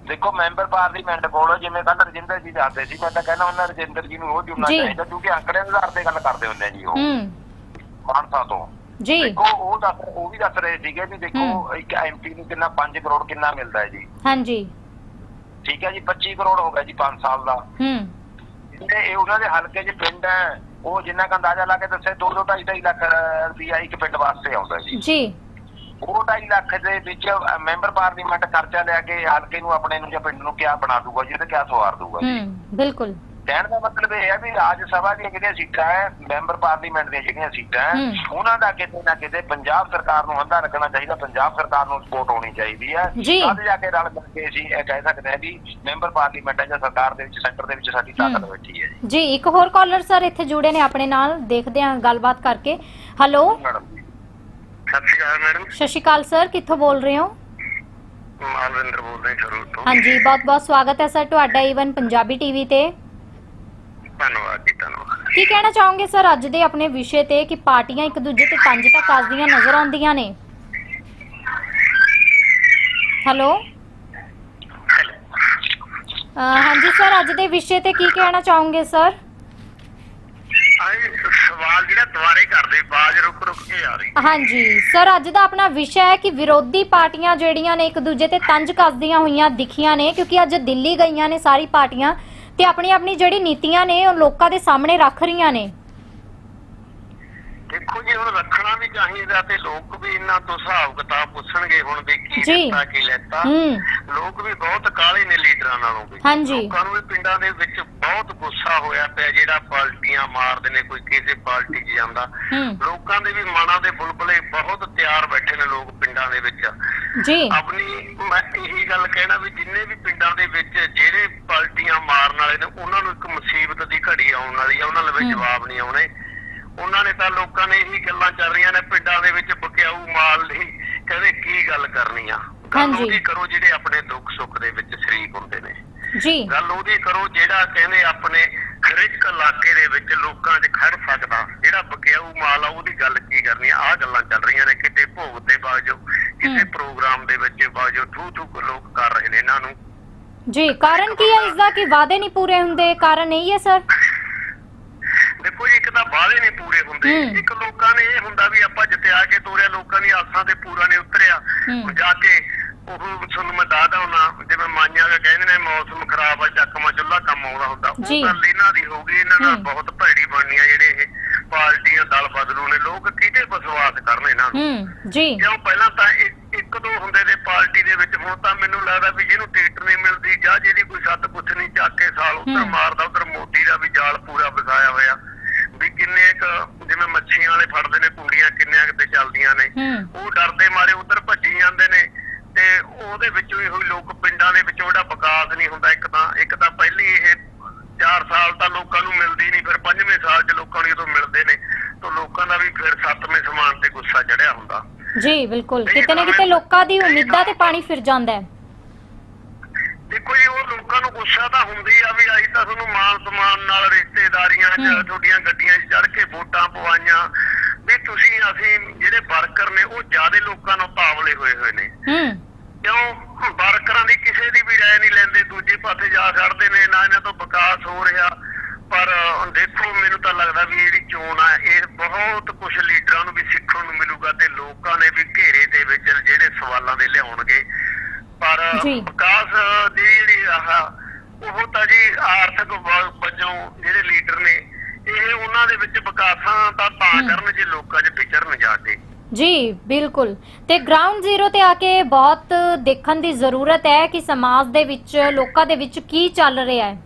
ਦੇਖੋ ਮੈਂਬਰ ਪਾਰਲੀਮੈਂਟ ਕੋਲ ਜਿਵੇਂ ਕੱਲ ਰਜਿੰਦਰ ਜੀ ਦੱਸਦੇ ਸੀ ਮੈਂ ਤਾਂ ਕਹਿੰਦਾ ਉਹਨਾਂ ਰਜਿੰਦਰ ਜੀ ਨੂੰ ਉਹ ਜੁੜਨਾ ਜੀ। ਚਾਹੀਦਾ ਕਿਉਂਕਿ ਅੰਕੜਿਆਂ ਦੇ ਆਧਾਰ ਤੇ ਗੱਲ ਕਰਦੇ ਹੁੰਦੇ ਆ ਜੀ ਉਹ। ਹੂੰ। ਮਾਨਸਾ ਤੋਂ। ਜੀ। ਦੇਖੋ ਉਹ ਦੱਸ ਉਹ ਵੀ ਦੱਸ ਰਹੇ ਸੀਗੇ ਵੀ ਦੇਖੋ। ਇੱਕ ਐਮਪੀ ਨੂੰ ਕਿੰਨਾ 5 ਕਰੋੜ ਕਿੰਨਾ ਮਿਲਦਾ ਹੈ ਜੀ। ਹਾਂਜੀ। ਠੀਕ ਹੈ ਜੀ 25 ਕਰੋੜ ਹੋ ਗਿਆ ਜੀ 5 ਸਾਲ ਦਾ। ਹੂੰ। ਜਿਹੜੇ ਇਹ ਉਹਨਾਂ ਦੇ ਹਲਕੇ 'ਚ ਪਿੰਡ ਹੈ ਉਹ ਜਿੰਨਾ ਕ ਅੰਦਾਜ਼ਾ ਲਾ ਕੇ ਦੱਸੇ 2 2 2.5 ਲੱਖ ਰੁਪਈਆ ਇੱਕ ਪਿੰਡ ਵਾਸਤੇ ਆਉਂਦਾ ਜੀ। ਜੀ। ਉਹ 2.5 ਲੱਖ ਦੇ ਵਿੱਚ ਮੈਂਬਰ ਪਾਰਲੀਮੈਂਟ ਖਰਚਾ ਲਿਆ ਕੇ ਹਲਕੇ ਨੂੰ ਆਪਣੇ ਨੂੰ ਜਾਂ ਪਿੰਡ ਨੂੰ ਕਿਆ ਬਣਾ ਦੂਗਾ ਜੀ ਤੇ ਕਿਆ ਸਵਾਰ ਦੂਗਾ ਜੀ ਹੂੰ ਬਿਲਕੁਲ। ਕਹਿਣ ਦਾ ਮਤਲਬ ਇਹ ਹੈ ਵੀ ਰਾਜ ਸਭਾ ਦੀਆਂ ਜਿਹੜੀਆਂ ਸੀਟਾਂ ਹੈ ਮੈਂਬਰ ਪਾਰਲੀਮੈਂਟ ਦੀਆਂ ਜਿਹੜੀਆਂ ਸੀਟਾਂ ਹੈ। ਉਹਨਾਂ ਦਾ ਕਿਤੇ ਨਾ ਕਿਤੇ ਪੰਜਾਬ ਸਰਕਾਰ ਨੂੰ ਹੰਦਾ ਰੱਖਣਾ ਚਾਹੀਦਾ ਪੰਜਾਬ ਸਰਕਾਰ ਨੂੰ ਸਪੋਰਟ ਹੋਣੀ ਚਾਹੀਦੀ ਹੈ। ਜੀ। ਤਦ ਜਾ ਕੇ ਰਲ ਮਿਲ ਕੇ ਅਸੀਂ ਇਹ ਕਹਿ ਸਕਦੇ ਹਾਂ ਵੀ ਮੈਂਬਰ ਪਾਰਲੀਮੈਂਟ ਹੈ ਜਾਂ ਸਰਕਾਰ ਦੇ ਵਿੱਚ ਸੈਂਟਰ ਦੇ ਵਿੱਚ ਸਾਡੀ ਤਾਕਤ। ਬੈਠੀ ਹੈ ਜੀ। ਜੀ ਇੱਕ ਹੋਰ ਕਾਲਰ ਸਰ ਇੱਥੇ ਜੁੜੇ ਨੇ ਆਪਣੇ ਨਾਲ ਦੇਖਦੇ ਹਾਂ ਗੱਲਬਾਤ ਕਰਕੇ। ਹੈਲੋ ਸਤਿ ਸ਼੍ਰੀ ਅਕਾਲ ਮੈਡਮ ਸਤਿ ਸ਼੍ਰੀ ਅਕਾਲ ਸਰ ਕਿੱਥੋਂ ਬੋਲ ਰਹੇ ਹੋ? ਮਾਲਵਿੰਦਰ ਬੋਲ ਰਹੇ ਸ਼ੁਰੂ ਤੋਂ। ਹਾਂਜੀ ਬਹੁਤ ਬਹੁਤ ਸਵਾਗਤ ਹੈ ਸਰ ਤੁਹਾਡਾ ਈਵਨ ਪੰਜਾਬੀ ਟੀਵੀ ਤੇ। ਧੰਨਵਾਦ ਜੀ ਧੰਨਵਾਦ। ਕੀ ਕਹਿਣਾ ਚਾਹੋਗੇ ਸਰ ਅੱਜ ਦੇ ਆਪਣੇ ਵਿਸ਼ੇ ਤੇ ਕਿ ਪਾਰਟੀਆਂ ਇੱਕ ਦੂਜੇ ਤੇ ਤੰਜ ਤਾਂ ਕੱਸਦੀਆਂ ਨਜ਼ਰ ਆਉਂਦੀਆਂ ਨੇ? ਹੈਲੋ ਹਾਂਜੀ ਸਰ ਅੱਜ ਦੇ ਵਿਸ਼ੇ ਤੇ ਕੀ ਕਹਿਣਾ ਚਾਹੋਗੇ ਸਰ ਆਏ ਸਵਾਲ ਜਿਹੜਾ ਦੁਬਾਰੇ ਕਰਦੇ, ਬਾਜ ਰੁਕ ਰੁਕ ਕੇ ਆ ਰਹੀ ਹਾਂਜੀ। ਸਰ, ਅੱਜ ਦਾ ਆਪਣਾ ਵਿਸ਼ਾ ਹੈ ਕਿ ਵਿਰੋਧੀ ਪਾਰਟੀਆਂ ਜਿਹੜੀਆਂ ਨੇ ਇੱਕ ਦੂਜੇ ਤੇ ਤੰਜ ਕੱਸਦੀਆਂ ਹੋਈਆਂ ਦਿਖੀਆਂ ਨੇ, ਕਿਉਂਕਿ ਅੱਜ ਦਿੱਲੀ ਗਈਆਂ ਨੇ ਸਾਰੀ ਪਾਰਟੀਆਂ ਤੇ ਆਪਣੀ ਆਪਣੀ ਜਿਹੜੀ ਨੀਤੀਆਂ ਨੇ, ਉਹ ਲੋਕਾਂ ਦੇ ਸਾਹਮਣੇ ਰੱਖ ਰਹੀਆਂ ਨੇ। ਦੇਖੋ ਜੀ ਹੁਣ ਰੱਖਣਾ ਵੀ ਚਾਹੀਦਾ ਤੇ ਲੋਕ ਵੀ ਇਹਨਾਂ ਤੋਂ ਹਿਸਾਬ ਕਿਤਾਬ ਪੁੱਛਣਗੇ ਹੁਣ ਵੀ ਕੀ ਜੀ। ਦਿੱਤਾ ਕੀ ਲੈਤਾ। ਹੂੰ। ਲੋਕ ਵੀ ਬਹੁਤ ਕਾਲੇ ਨੇ ਲੀਡਰਾਂ ਨਾਲੋਂ ਵੀ। ਹਾਂਜੀ। ਲੋਕਾਂ ਨੂੰ ਵੀ ਪਿੰਡਾਂ ਦੇ ਵਿੱਚ ਬਹੁਤ ਗੁੱਸਾ ਹੋਇਆ ਪਿਆ ਜਿਹੜਾ ਪਾਰਟੀਆਂ ਮਾਰਦੇ ਨੇ ਕੋਈ ਕਿਸੇ ਪਾਰਟੀ 'ਚ ਜਾਂਦਾ। ਹੂੰ। ਲੋਕਾਂ ਦੇ ਵੀ ਮਨਾਂ ਦੇ ਬੁਲਬੁਲੇ ਬਹੁਤ ਤਿਆਰ ਬੈਠੇ ਨੇ ਲੋਕ ਪਿੰਡਾਂ ਦੇ ਵਿੱਚ। ਜੀ। ਆਪਣੀ ਮੈਂ ਇਹੀ ਗੱਲ ਕਹਿਣਾ ਵੀ ਜਿੰਨੇ ਵੀ ਪਿੰਡਾਂ ਦੇ ਵਿੱਚ ਜਿਹੜੇ ਪਾਰਟੀਆਂ ਮਾਰਨ ਵਾਲੇ ਨੇ ਉਹਨਾਂ ਨੂੰ ਇੱਕ ਮੁਸੀਬਤ ਦੀ ਘੜੀ ਆਉਣ ਵਾਲੀ ਆ ਉਹਨਾਂ ਲਵੇ। ਜਵਾਬ ਨਹੀਂ ਆਉਣੇ। ਉਹਨਾਂ ਨੇ ਤਾਂ ਲੋਕਾਂ ਨੇ ਇਹੀ ਗੱਲਾਂ ਚੱਲ ਰਹੀਆਂ ਨੇ ਪਿੰਡਾਂ ਦੇ ਵਿੱਚ ਬਕਿਆਊ ਮਾਲ ਲਈ ਕਹਿੰਦੇ ਕੀ ਗੱਲ ਕਰਨੀ ਆ? ਗੱਲ ਉਹਦੀ ਕਰੋ ਜਿਹੜੇ ਆਪਣੇ ਦੁੱਖ ਸੁੱਖ ਦੇ ਵਿੱਚ ਸ਼ਰੀਕ ਹੁੰਦੇ ਨੇ। ਜੀ। ਗੱਲ ਉਹਦੀ ਕਰੋ ਜਿਹੜਾ ਕਹਿੰਦੇ ਆਪਣੇ ਹਰੇਕ ਇਲਾਕੇ ਦੇ ਵਿੱਚ ਲੋਕਾਂ 'ਚ ਖੜ ਸਕਦਾ ਜਿਹੜਾ ਬਕਿਆਊ ਮਾਲ ਆ ਉਹਦੀ ਗੱਲ ਕੀ ਕਰਨੀ ਆ? ਆ ਗੱਲਾਂ ਚੱਲ ਰਹੀਆਂ ਨੇ ਕਿਤੇ ਭੋਗ ਤੇ ਬਾਜੋ ਕਿਸੇ ਪ੍ਰੋਗਰਾਮ ਦੇ ਵਿੱਚ ਬਾਜੋ ਥੂ ਥੂ ਲੋਕ ਕਰ ਰਹੇ ਨੇ ਇਹਨਾਂ ਨੂੰ। ਜੀ ਕਾਰਨ ਕੀ ਹੈ ਇਸ ਦਾ? ਕਿ ਵਾਅਦੇ ਨਹੀਂ ਪੂਰੇ ਹੁੰਦੇ ਕਾਰਨ ਇਹ ਹੈ ਸਰ? ਹੂੰ। ਇੱਕ ਲੋਕਾਂ ਨੇ ਇਹ ਹੁੰਦਾ ਵੀ ਆਪਾਂ ਜਿੱਤਿਆ ਕੇ ਤੋਰਿਆ ਲੋਕਾਂ ਦੀ ਆਸਾਂ ਤੇ ਪੂਰਾ ਨਹੀਂ ਉਤਰਿਆ ਜਾ ਕੇ ਉਹ ਤੁਹਾਨੂੰ ਮੈਂ ਦੱਸਦਾ ਹੁਣਾ ਜਿਵੇਂ ਮਾਈਆਂ ਦਾ ਕਹਿੰਦੇ ਨੇ ਮੌਸਮ ਖਰਾਬ ਆ ਚੱਕਮਾ ਚੁੱਲਾ ਕੰਮ ਆਉਂਦਾ ਹੁੰਦਾ ਉਹ। ਗੱਲ ਇਹਨਾਂ ਦੀ ਹੋ ਗਈ ਇਹਨਾਂ ਨਾਲ। ਬਹੁਤ ਭੈੜੀ ਬਣਨੀ ਆ ਜਿਹੜੇ ਇਹ ਪਾਰਟੀਆਂ ਦਲ ਬਦਲੂ ਨੇ ਲੋਕ ਕਿਹਦੇ ਵਿਸ਼ਵਾਸ ਕਰਨ ਇਹਨਾਂ ਨੂੰ ਹੂੰ ਜੀ ਕਿਉਂ ਪਹਿਲਾਂ ਤਾਂ ਇੱਕ ਦੋ ਹੁੰਦੇ ਨੇ ਪਾਰਟੀ ਦੇ ਵਿੱਚ ਹੁਣ ਤਾਂ ਮੈਨੂੰ ਲੱਗਦਾ ਵੀ ਜਿਹਨੂੰ ਟਿਕਟ ਨਹੀਂ ਮਿਲਦੀ ਜਾਂ ਜਿਹਦੀ ਕੋਈ ਸੱਤ ਪੁੱਛ ਨਹੀਂ ਚੱਕ ਕੇ ਸਾਲ ਉੱਧਰ। ਮਾਰਦਾ ਉੱਧਰ ਮੋਦੀ ਦਾ ਵੀ ਜਾਲ ਪੂਰਾ ਵਿਸਾਇਆ ਹੋਇਆ ਵੀ ਕਿੰਨੇ ਕੁ ਜਿਵੇਂ ਮੱਛੀਆਂ ਵਾਲੇ ਫੜਦੇ ਨੇ ਕੁੰਡੀਆਂ ਕਿੰਨਿਆਂ ਕਿਤੇ ਚੱਲਦੀਆਂ ਨੇ ਹੂੰ ਉਹ ਡਰਦੇ ਮਾਰੇ ਉੱਧਰ ਭੱਜੀ ਜਾਂਦੇ ਨੇ ਤੇ ਉਹਦੇ ਵਿੱਚੋਂ ਇਹੋ ਹੀ ਲੋਕ ਪਿੰਡਾਂ ਦੇ ਵਿੱਚੋਂ ਜਿਹੜਾ ਵਿਕਾਸ ਨਹੀਂ ਹੁੰਦਾ ਇੱਕ ਤਾਂ ਇੱਕ ਤਾਂ ਪਹਿਲੀ ਇਹ 4 ਸਾਲ ਤਾਂ ਲੋਕਾਂ ਨੂੰ ਮਿਲਦੀ ਨਹੀਂ ਫਿਰ ਪੰਜਵੇਂ ਸਾਲ 'ਚ ਲੋਕਾਂ ਨੂੰ ਜਦੋਂ ਮਿਲਦੇ ਨੇ ਤਾਂ ਲੋਕਾਂ ਦਾ ਵੀ ਫਿਰ ਸੱਤਵੇਂ ਸਮਾਨ ਤੇ ਗੁੱਸਾ ਚੜਿਆ ਹੁੰਦਾ। ਜੀ ਬਿਲਕੁਲ। ਕਿਤੇ ਨਾ ਕਿਤੇ ਲੋਕਾਂ ਦੀ ਉਮੀਦਾਂ ਤੇ ਪਾਣੀ ਫਿਰ ਜਾਂਦਾ ਹੈ ਦੇਖੋ ਜੀ ਉਹ ਲੋਕਾਂ ਨੂੰ ਗੁੱਸਾ ਤਾਂ ਹੁੰਦੀ ਆ ਵੀ ਅਸੀਂ ਤਾਂ ਤੁਹਾਨੂੰ ਮਾਨ ਸਨਮਾਨ ਨਾਲ ਰਿਸ਼ਤੇਦਾਰੀਆਂ 'ਚ ਹੂੰ। ਤੁਹਾਡੀਆਂ ਗੱਡੀਆਂ 'ਚ ਚੜ ਕੇ ਵੋਟਾਂ ਪਵਾਈਆਂ ਵੀ ਤੁਸੀਂ ਅਸੀਂ ਜਿਹੜੇ ਵਰਕਰ ਨੇ ਉਹ ਜਿਆਦੇ ਲੋਕਾਂ ਨਾਲ ਤਾਵਲੇ ਹੋਏ ਹੋਏ ਨੇ ਹੂੰ ਕਿਉਂ ਵਰਕਰਾਂ ਦੀ ਕਿਸੇ ਦੀ ਵੀ ਰਾਏ ਨਹੀਂ ਲੈਂਦੇ ਦੂਜੇ ਪਾਸੇ ਜਾ ਖੜਦੇ ਨੇ ਨਾ ਇਹਨਾਂ ਤੋਂ ਵਿਕਾਸ ਹੋ ਰਿਹਾ ਪਰ ਅਹ, ਦੇਖੋ ਮੈਨੂੰ ਤਾਂ ਲੱਗਦਾ ਵੀ ਜਿਹੜੀ ਚੋਣ ਆ ਇਹ ਬਹੁਤ ਕੁਝ ਲੀਡਰਾਂ ਨੂੰ ਵੀ ਸਿੱਖਣ ਨੂੰ ਮਿਲੂਗਾ ਤੇ ਲੋਕਾਂ ਨੇ ਵੀ ਘੇਰੇ ਦੇ ਵਿੱਚ ਜਿਹੜੇ ਸਵਾਲਾਂ ਦੇ ਲਿਆਉਣਗੇ ਪਰ ਜੀ। ਵਿਕਾਸ ਦੀ ਜਿਹੜੀ ਆਹ ਉਹ ਤਾਂ ਜੀ ਆਰਥਿਕ ਵਜੋਂ ਜਿਹੜੇ ਲੀਡਰ ਨੇ ਇਹ ਉਹਨਾਂ ਦੇ ਵਿੱਚ ਵਿਕਾਸਾਂ ਤਾਂ ਤਾਂ। ਕਰਨ ਜੇ ਲੋਕਾਂ 'ਚ ਵਿਚਰਨ ਜਾ ਕੇ ਜੀ ਬਿਲਕੁਲ। ਤੇ ਗਰਾਊਂਡ ਜ਼ੀਰੋ ਤੇ ਆ ਕੇ ਬਹੁਤ ਦੇਖਣ ਦੀ ਜ਼ਰੂਰਤ ਹੈ ਕਿ ਸਮਾਜ ਦੇ ਵਿੱਚ ਲੋਕਾਂ ਦੇ ਵਿੱਚ ਕੀ ਚੱਲ ਰਿਹਾ ਹੈ।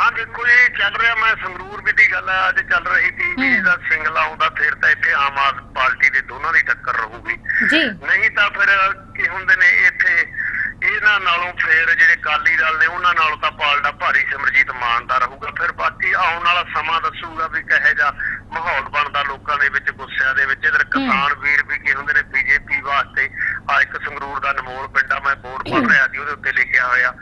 ਹਾਂ ਦੇਖੋ ਇਹ ਚੱਲ ਰਿਹਾ ਮੈਂ ਸੰਗਰੂਰ ਵੀ ਦੀ ਗੱਲ ਅੱਜ ਚੱਲ ਰਹੀ ਸੀ। ਵੀ ਹੂੰ। ਇਹਦਾ ਸਿੰਗਲਾ ਆਉਂਦਾ ਫਿਰ ਤਾਂ ਇੱਥੇ ਆਮ ਆਦਮੀ ਪਾਰਟੀ ਦੇ ਦੋਨਾਂ ਦੀ ਟੱਕਰ ਰਹੂਗੀ। ਜੀ। ਨਹੀਂ ਤਾਂ ਫਿਰ ਕੀ ਹੁੰਦੇ ਨੇ ਇੱਥੇ ਇਹਨਾਂ ਨਾਲੋਂ ਫਿਰ ਜਿਹੜੇ ਕਾਲੀ ਦਲ ਨੇ ਉਹਨਾਂ ਨਾਲੋਂ ਤਾਂ ਪਾਲਦਾ ਭਾਰੀ ਸਿਮਰਜੀਤ ਮਾਨ ਦਾ ਰਹੂਗਾ। ਫਿਰ ਬਾਕੀ ਆਉਣ ਵਾਲਾ ਸਮਾਂ ਦੱਸੂਗਾ ਵੀ ਕਹੇ ਜਾ ਮਾਹੌਲ ਬਣਦਾ ਲੋਕਾਂ ਦੇ ਵਿੱਚ ਗੁੱਸਿਆਂ ਦੇ ਵਿੱਚ। ਇਧਰ ਕਿਸਾਨ ਵੀਰ ਵੀ ਕੀ ਹੁੰਦੇ ਨੇ ਬੀਜੇਪੀ ਵਾਸਤੇ ਆ ਇੱਕ ਸੰਗਰੂਰ ਦਾ ਨਮੋਲ ਪਿੰਡਾ ਮੈਂ ਬੋਰਡ ਪੜ੍ਹ ਰਿਹਾ ਸੀ ਉਹਦੇ ਉੱਤੇ ਲਿਖਿਆ ਹੋਇਆ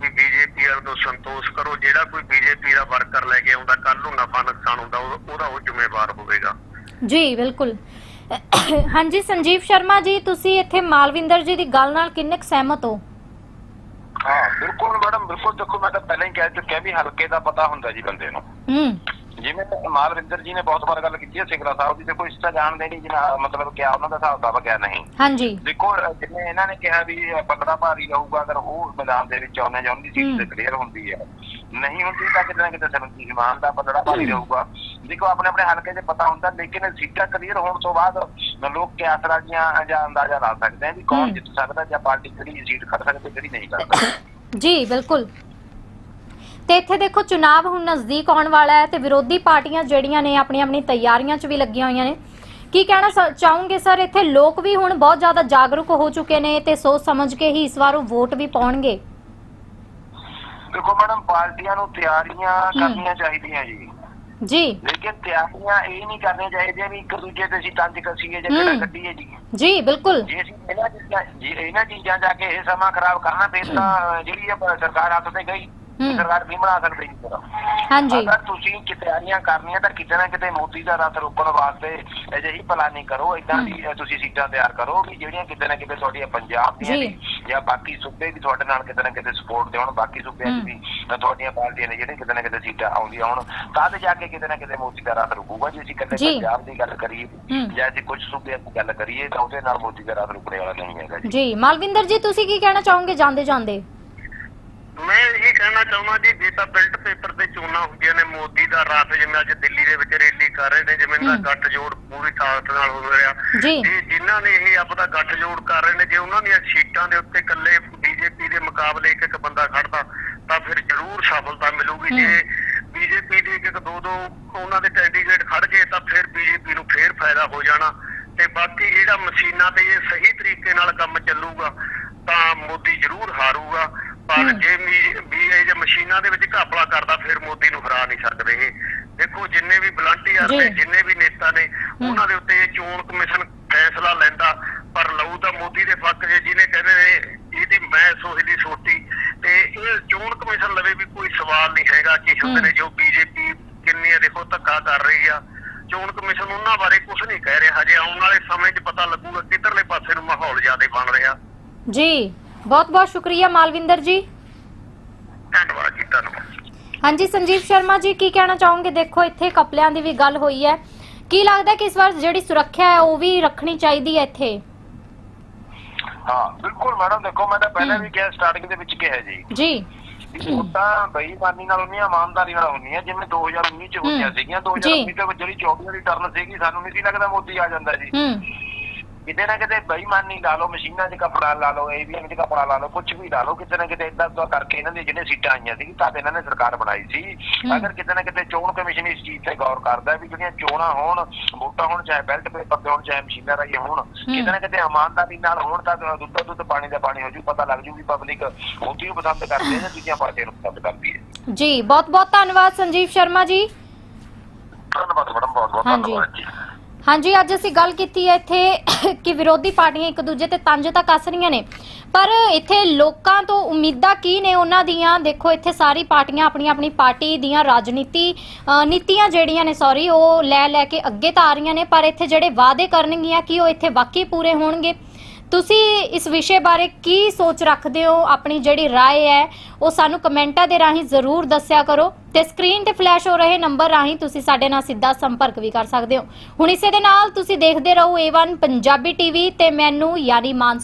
ਵੀ ਬੀਜੇਪੀ ਵਾਲ ਤੋਂ ਸੰਤੋਸ਼ ਕਰੋ ਜਿਹੜਾ ਕੋਈ ਬੀਜੇਪੀ ਦਾ ਵਰਕਰ ਲੈ ਕੇ ਆਉਂਦਾ ਕੱਲ ਨੂੰ ਨਫਾ ਨੁਕਸਾਨ ਹੁੰਦਾ ਉਹ- ਉਹਦਾ ਉਹ ਜ਼ਿੰਮੇਵਾਰ ਹੋਵੇਗਾ। ਜੀ ਬਿਲਕੁਲ। ਹਾਂਜੀ ਸੰਜੀਵ ਸ਼ਰਮਾ ਜੀ ਤੁਸੀਂ ਇੱਥੇ ਮਾਲਵਿੰਦਰ ਜੀ ਦੀ ਗੱਲ ਨਾਲ ਕਿੰਨੇ ਕੁ ਸਹਿਮਤ ਹੋ? ਹਾਂ ਬਿਲਕੁਲ ਮੈਡਮ ਬਿਲਕੁਲ ਦੇਖੋ ਮੈਂ ਤਾਂ ਪਹਿਲਾਂ ਹੀ ਕਹਿ ਚੁੱਕਿਆ ਵੀ ਹਲਕੇ ਦਾ ਪਤਾ ਹੁੰਦਾ ਜੀ ਬੰਦੇ ਨੂੰ। ਹੂੰ। ਜਿਵੇਂ ਮਾਲਵਿੰਦਰ ਜੀ ਨੇ ਬਹੁਤ ਵਾਰ ਗੱਲ ਕੀਤੀ ਹੈ ਸਿੰਗਲਾ ਸਾਹਿਬ ਦੀ ਦੇਖੋ ਇਸ ਤਾਂ ਜਾਣਦੇ ਨਹੀਂ ਜਿਨਾ ਮਤਲਬ ਕਿਆ ਉਹਨਾਂ ਦਾ ਹਿਸਾਬ ਕਿਤਾਬ ਕਿਆ ਨਹੀਂ ਹਾਂਜੀ ਦੇਖੋ ਜਿਵੇਂ ਇਹਨਾਂ ਨੇ ਕਿਹਾ ਵੀ ਪਕੜਾ ਭਾਰੀ ਰਹੂਗਾ ਅਗਰ ਉਹ ਮੈਦਾਨ ਦੇ ਵਿੱਚ ਆਉਣੇ ਜਾਂ ਉਹਦੀ ਸੀਟ ਤੇ। ਕਲੀਅਰ ਹੁੰਦੀ ਹੈ ਨਹੀਂ ਹੁੰਦੀ ਤਾਂ ਕਿਤੇ ਨਾ ਕਿਤੇ ਸਰਬਜੀਤ ਮਾਨ ਦਾ ਪਕੜਾ ਭਾਰੀ। ਰਹੂਗਾ ਦੇਖੋ ਆਪਣੇ ਆਪਣੇ ਹਲਕੇ 'ਚ ਪਤਾ ਹੁੰਦਾ ਲੇਕਿਨ ਸੀਟਾਂ ਕਲੀਅਰ ਹੋਣ ਤੋਂ ਬਾਅਦ ਲੋਕ ਕਿਆਸ ਰਾਜੀਆਂ ਜਾਂ ਅੰਦਾਜ਼ਾ ਲਾ ਸਕਦੇ ਆ ਵੀ ਕੌਣ। ਜਿੱਤ ਸਕਦਾ ਜਾਂ ਪਾਰਟੀ ਕਿਹੜੀ ਸੀਟ ਖੜ ਸਕਦੀ ਕਿਹੜੀ ਨਹੀਂ ਕਰ ਸਕਦੀ ਜੀ ਬਿਲਕੁਲ ਤੇ ਇੱਥੇ ਦੇਖੋ ਚੁਣਾਵ ਹੁਣ ਨਜ਼ਦੀਕ ਆਉਣ ਵਾਲਾ ਹੈ ਤੇ ਵਿਰੋਧੀ ਪਾਰਟੀਆਂ ਜਿਹੜੀਆਂ ਨੇ ਆਪਣੀ ਆਪਣੀ ਤਿਆਰੀਆਂ 'ਚ ਵੀ ਲੱਗੀਆਂ ਹੋਈਆਂ ਨੇ। ਕੀ ਕਹਿਣਾ ਚਾਹੋਗੇ ਸਰ ਇੱਥੇ ਲੋਕ ਵੀ ਹੁਣ ਬਹੁਤ ਜ਼ਿਆਦਾ ਜਾਗਰੂਕ ਹੋ ਚੁੱਕੇ ਨੇ ਤੇ ਸੋਚ ਸਮਝ ਕੇ ਹੀ ਇਸ ਵਾਰ ਉਹ ਵੋਟ ਵੀ ਪਾਉਣਗੇ? ਦੇਖੋ ਮੈਡਮ ਪਾਰਟੀਆਂ ਨੂੰ ਤਿਆਰੀਆਂ ਕਰਨੀਆਂ ਚਾਹੀਦੀਆਂ ਜੀ। ਜੀ। ਲੇਕਿਨ ਤਿਆਰੀਆਂ ਇਹ ਨਹੀਂ ਕਰਨੀਆਂ ਚਾਹੀਦੀਆਂ ਵੀ ਇੱਕ ਦੂਜੇ ਤੇ ਅਸੀਂ ਤੰਜ ਕਸੀਏ ਜਾਂ ਕਿਹੜਾ। ਕੱਢੀਏ ਜੀ। ਜੀ ਬਿਲਕੁਲ। ਜੇ ਅਸੀਂ ਇਹਨਾਂ ਚੀਜ਼ਾਂ ਜੇ ਇਹਨਾਂ ਚੀਜ਼ਾਂ ਜਾ ਕੇ ਇਹ ਸਮਾਂ ਖਰਾਬ ਕਰਨਾ ਫਿਰ ਤਾਂ ਜਿਹੜੀ ਸਰਕਾਰ ਹੱਥ ਤੇ ਗਈ। ਸਰਕਾਰ ਨਹੀਂ ਬਣਾ ਸਕਦੀ ਜੀ ਹਾਂਜੀ। ਅਗਰ ਤੁਸੀਂ ਕਿ ਤਿਆਰੀਆਂ ਕਰਨੀਆਂ ਤਾਂ ਕਿਤੇ ਨਾ ਕਿਤੇ ਮੋਦੀ ਦਾ ਰਥ ਰੋਕਣ ਵਾਸਤੇ ਅਜਿਹੀ ਪਲਾਨਿੰਗ ਕਰੋ। ਇਦਾਂ ਦੀ ਤੁਸੀਂ ਸੀਟਾਂ ਤਿਆਰ ਕਰੋ ਵੀ ਜਿਹੜੀਆਂ ਕਿਤੇ ਨਾ ਕਿਤੇ ਤੁਹਾਡੀਆਂ ਪੰਜਾਬ ਦੀਆਂ। ਨੇ ਜਾਂ ਬਾਕੀ ਸੂਬੇ ਵੀ ਤੁਹਾਡੇ ਨਾਲ ਕਿਤੇ ਨਾ ਕਿਤੇ ਸਪੋਰਟ ਦੇਣ ਬਾਕੀ ਸੂਬਿਆਂ 'ਚ। ਵੀ ਤੁਹਾਡੀਆਂ ਪਾਰਟੀਆਂ ਨੇ ਜਿਹੜੇ ਕਿਤੇ ਨਾ ਕਿਤੇ ਸੀਟਾਂ ਆਉਂਦੀਆਂ ਹੋਣ ਤਦ ਜਾ ਕੇ ਕਿਤੇ ਨਾ ਕਿਤੇ ਮੋਦੀ ਦਾ ਰਥ ਰੁਕੂਗਾ। ਜੇ ਅਸੀਂ ਇਕੱਲੇ ਜੀ। ਪੰਜਾਬ ਦੀ ਗੱਲ ਕਰੀਏ। ਜਾਂ ਅਸੀਂ ਕੁਝ ਸੂਬਿਆਂ ਦੀ ਗੱਲ ਕਰੀਏ ਤਾਂ ਉਹਦੇ ਨਾਲ ਮੋਦੀ ਦਾ ਰਥ ਰੁਕਣੇ ਵਾਲਾ ਨਹੀਂ ਹੈਗਾ ਜੀ। ਜੀ। ਮਾਲਵਿੰਦਰ ਜੀ ਤੁਸੀਂ ਕੀ ਕਹਿਣਾ ਚਾਹੋਗੇ ਜਾਂਦੇ ਜਾਂਦੇ ਮੈਂ ਇਹ ਕਹਿਣਾ ਚਾਹੁੰਦਾ ਜੀ ਜੇ ਤਾਂ ਬਿਲਟ ਪੇਪਰ ਤੇ ਚੋਣਾਂ ਹੁੰਦੀਆਂ ਨੇ ਮੋਦੀ ਦਾ ਰਾਤ ਜਿਵੇਂ ਅੱਜ ਦਿੱਲੀ ਦੇ ਵਿੱਚ ਰੈਲੀ ਕਰ ਰਹੇ ਨੇ ਜਿਵੇਂ। ਦਾ ਗੱਠਜੋੜ ਪੂਰੀ ਤਾਕਤ ਨਾਲ ਹੋ ਰਿਹਾ। ਜੀ। ਜਿਨ੍ਹਾਂ ਨੇ ਇਹ ਆਪਦਾ ਗੱਠਜੋੜ ਕਰ ਰਹੇ ਨੇ ਜੇ ਉਹਨਾਂ ਦੀਆਂ ਸੀਟਾਂ ਦੇ ਉੱਤੇ ਇਕੱਲੇ ਬੀਜੇਪੀ ਦੇ ਮੁਕਾਬਲੇ ਇੱਕ ਇੱਕ ਬੰਦਾ ਖੜਦਾ ਤਾਂ ਫਿਰ ਜ਼ਰੂਰ ਸਫਲਤਾ ਮਿਲੂਗੀ। ਜੇ ਬੀਜੇਪੀ ਦੇ ਇੱਕ ਦੋ ਦੋ ਉਹਨਾਂ ਦੇ ਕੈਂਡੀਡੇਟ ਖੜ ਗਏ ਤਾਂ ਫਿਰ ਬੀਜੇਪੀ ਨੂੰ ਫੇਰ ਫਾਇਦਾ ਹੋ ਜਾਣਾ। ਤੇ ਬਾਕੀ ਜਿਹੜਾ ਮਸ਼ੀਨਾਂ ਤੇ ਇਹ ਸਹੀ ਤਰੀਕੇ ਨਾਲ ਕੰਮ ਚੱਲੂਗਾ ਤਾਂ ਮੋਦੀ ਜ਼ਰੂਰ ਹਾਰੂਗਾ। ਪਰ। ਜੇ ਇਹ ਜੇ ਮਸ਼ੀਨਾਂ ਦੇ ਵਿੱਚ ਘਪਲਾ ਕਰਦਾ ਫਿਰ ਮੋਦੀ ਨੂੰ ਹਰਾ ਨਹੀਂ ਸਕਦੇ ਇਹ ਦੇਖੋ ਜਿੰਨੇ ਵੀ ਵਲੰਟੀਅਰ। ਨੇ ਜਿੰਨੇ ਵੀ ਨੇਤਾ ਨੇ। ਉਹਨਾਂ ਦੇ ਉੱਤੇ ਇਹ ਚੋਣ ਕਮਿਸ਼ਨ ਫੈਸਲਾ ਲੈਂਦਾ ਪਰ ਲਊ ਤਾਂ ਮੋਦੀ ਦੇ ਪੱਖ ਜੇ ਜਿਹਨੇ ਕਹਿੰਦੇ ਨੇ ਇਹਦੀ ਮੈਂ ਸੋਹੀ ਦੀ ਸੋਟੀ ਤੇ ਇਹ ਚੋਣ ਕਮਿਸ਼ਨ ਲਵੇ ਵੀ ਕੋਈ ਸਵਾਲ ਨਹੀਂ ਹੈਗਾ ਕਿ ਹੁੰਦੇ। ਨੇ ਜੋ ਬੀਜੇਪੀ ਕਿੰਨੀ ਦੇਖੋ ਧੱਕਾ ਕਰ ਰਹੀ ਆ ਚੋਣ ਕਮਿਸ਼ਨ ਉਹਨਾਂ ਬਾਰੇ ਕੁਝ ਨਹੀਂ ਕਹਿ ਰਿਹਾ ਹਜੇ ਆਉਣ ਵਾਲੇ ਸਮੇਂ 'ਚ ਪਤਾ ਲੱਗੂਗਾ ਕਿੱਧਰਲੇ ਪਾਸੇ ਨੂੰ ਮਾਹੌਲ ਜ਼ਿਆਦਾ ਬਣ ਰਿਹਾ ਜੀ ਬਹੁਤ ਬਹੁਤ ਸ਼ੁਕਰੀਆ ਮਾਲਵਿੰਦਰ ਜੀ। ਧੰਨਵਾਦ ਜੀ ਧੰਨਵਾਦ। ਹਾਂਜੀ ਸੰਜੀਵ ਸ਼ਰਮਾ ਜੀ ਕੀ ਕਹਿਣਾ ਚਾਹੋਗੇ? ਦੇਖੋ ਇੱਥੇ ਕਪਲਿਆਂ ਦੀ ਵੀ ਗੱਲ ਹੋਈ ਹੈ। ਕੀ ਲੱਗਦਾ ਕਿ ਇਸ ਵਾਰ ਜਿਹੜੀ ਸੁਰੱਖਿਆ ਹੈ ਉਹ ਵੀ ਰੱਖਣੀ ਚਾਹੀਦੀ ਹੈ ਇੱਥੇ? ਹਾਂ ਬਿਲਕੁਲ ਮੈਡਮ ਦੇਖੋ ਮੈਂ ਤਾਂ ਪਹਿਲਾਂ। ਵੀ ਕਿਹਾ ਸਟਾਰਟਿੰਗ ਦੇ ਵਿੱਚ ਕਿਹਾ ਜੀ। ਜੀ। ਤਾਂ ਬੇਈਮਾਨੀ ਨਾਲ ਹੁੰਦੀਆਂ ਇਮਾਨਦਾਰੀ ਨਾਲ ਹੁੰਦੀਆਂ ਜਿਵੇਂ 2019 ਚ ਹੋਈਆਂ। ਸੀਗੀਆਂ ਜੀ। 2019 ਦੇ ਵਿੱਚ ਜਿਹੜੀ 24 ਵਾਲੀ ਟਰਨ ਸੀਗੀ ਸਾਨੂੰ ਨਹੀਂ ਸੀ ਲੱਗਦਾ ਮੋਦੀ ਆ ਜਾਂਦਾ ਜੀ। ਕਿਤੇ ਨਾ ਕਿਤੇ ਬੇਈਮਾਨੀ ਲਾ ਲਓ ਮਸ਼ੀਨਾਂ 'ਚ ਕੱਪੜਾ ਲਾ ਲਓ ਏਵੀਐਮ 'ਚ ਕੱਪੜਾ ਲਾ ਲਓ ਕੁਝ ਵੀ ਲਾ ਲਓ ਕਿਤੇ ਨਾ ਕਿਤੇ ਇਦਾਂ ਦਾ ਕਰਕੇ ਇਹਨਾਂ ਦੀ ਜਿਹੜੇ ਸੀਟਾਂ ਆਈਆਂ ਸੀ ਤਾਂ ਇਹਨਾਂ ਨੇ ਸਰਕਾਰ ਬਣਾਈ ਸੀ। ਅਗਰ ਕਿਤੇ ਨਾ ਕਿਤੇ ਚੋਣ ਕਮਿਸ਼ਨ ਇਸ ਚੀਜ਼ ਤੇ ਗੌਰ ਕਰਦਾ ਵੀ ਜਿਹੜੀਆਂ ਚੋਣਾਂ ਹੋਣ ਵੋਟਾਂ ਹੋਣ ਚਾਹੇ ਬੈਲਟ ਪੇਪਰ ਤੇ ਹੋਣ ਚਾਹੇ ਮਸ਼ੀਨਾਂ ਰਾਹੀਂ ਹੋਣ ਕਿਤੇ ਨਾ ਕਿਤੇ ਇਮਾਨਦਾਰੀ ਨਾਲ ਹੋਣ ਤਾਂ ਦੁੱਧ ਦੁੱਧ ਪਾਣੀ ਦਾ ਪਾਣੀ ਹੋ ਜੂ ਪਤਾ ਲੱਗ ਜੂ ਵੀ ਪਬਲਿਕ ਮੋਦੀ ਨੂੰ ਪਸੰਦ ਕਰਦੀ ਹੈ ਜਾਂ ਦੂਜੀਆਂ ਪਾਰਟੀਆਂ ਨੂੰ ਪਸੰਦ ਕਰਦੀ ਹੈ। ਜੀ ਬਹੁਤ ਬਹੁਤ ਧੰਨਵਾਦ ਸੰਜੀਵ ਸ਼ਰਮਾ ਜੀ। ਧੰਨਵਾਦ ਮੈਡਮ ਬਹੁਤ ਬਹੁਤ। ਧੰਨਵਾਦ ਜੀ। ਹਾਂਜੀ, ਅੱਜ ਅਸੀਂ ਗੱਲ ਕੀਤੀ ਹੈ ਇੱਥੇ ਕਿ ਵਿਰੋਧੀ ਪਾਰਟੀਆਂ ਇੱਕ ਦੂਜੇ ਤੇ ਤੰਜ ਤਾਂ ਕੱਸ ਰਹੀਆਂ ਨੇ। ਪਰ ਇੱਥੇ ਲੋਕਾਂ ਤੋਂ ਉਮੀਦਾਂ ਕੀ ਨੇ ਉਹਨਾਂ ਦੀਆਂ? ਦੇਖੋ, ਇੱਥੇ ਸਾਰੀ ਪਾਰਟੀਆਂ ਆਪਣੀ ਆਪਣੀ ਪਾਰਟੀ ਦੀਆਂ ਰਾਜਨੀਤੀ ਨੀਤੀਆਂ ਜਿਹੜੀਆਂ ਨੇ ਸੌਰੀ ਉਹ ਲੈ ਲੈ ਕੇ ਅੱਗੇ ਤਾਂ ਆ ਰਹੀਆਂ ਨੇ, ਪਰ ਇੱਥੇ ਜਿਹੜੇ ਵਾਅਦੇ ਕਰਨਗੀਆਂ, ਕਿ ਉਹ ਇੱਥੇ ਵਾਕਈ ਪੂਰੇ ਹੋਣਗੇ? ਤੁਸੀਂ ਇਸ ਵਿਸ਼ੇ ਬਾਰੇ ਕੀ ਸੋਚ ਰੱਖਦੇ ਹੋ ਆਪਣੀ ਜਿਹੜੀ رائے ਹੈ ਉਹ ਸਾਨੂੰ ਕਮੈਂਟਾਂ ਦੇ ਰਾਹੀਂ ਜ਼ਰੂਰ ਦੱਸਿਆ ਕਰੋ ਤੇ ਸਕਰੀਨ ਤੇ ਫਲੈਸ਼ ਹੋ ਰਹੇ ਨੰਬਰ ਰਾਹੀਂ ਤੁਸੀਂ ਸਾਡੇ ਨਾਲ ਸਿੱਧਾ ਸੰਪਰਕ ਵੀ ਕਰ ਸਕਦੇ ਹੋ ਹੁਣ ਇਸੇ ਦੇ ਨਾਲ ਤੁਸੀਂ ਦੇਖਦੇ ਰਹੋ A1 ਪੰਜਾਬੀ ਟੀਵੀ ਤੇ ਮੈਨੂੰ ਯਾਨੀ ਮਾਨਸ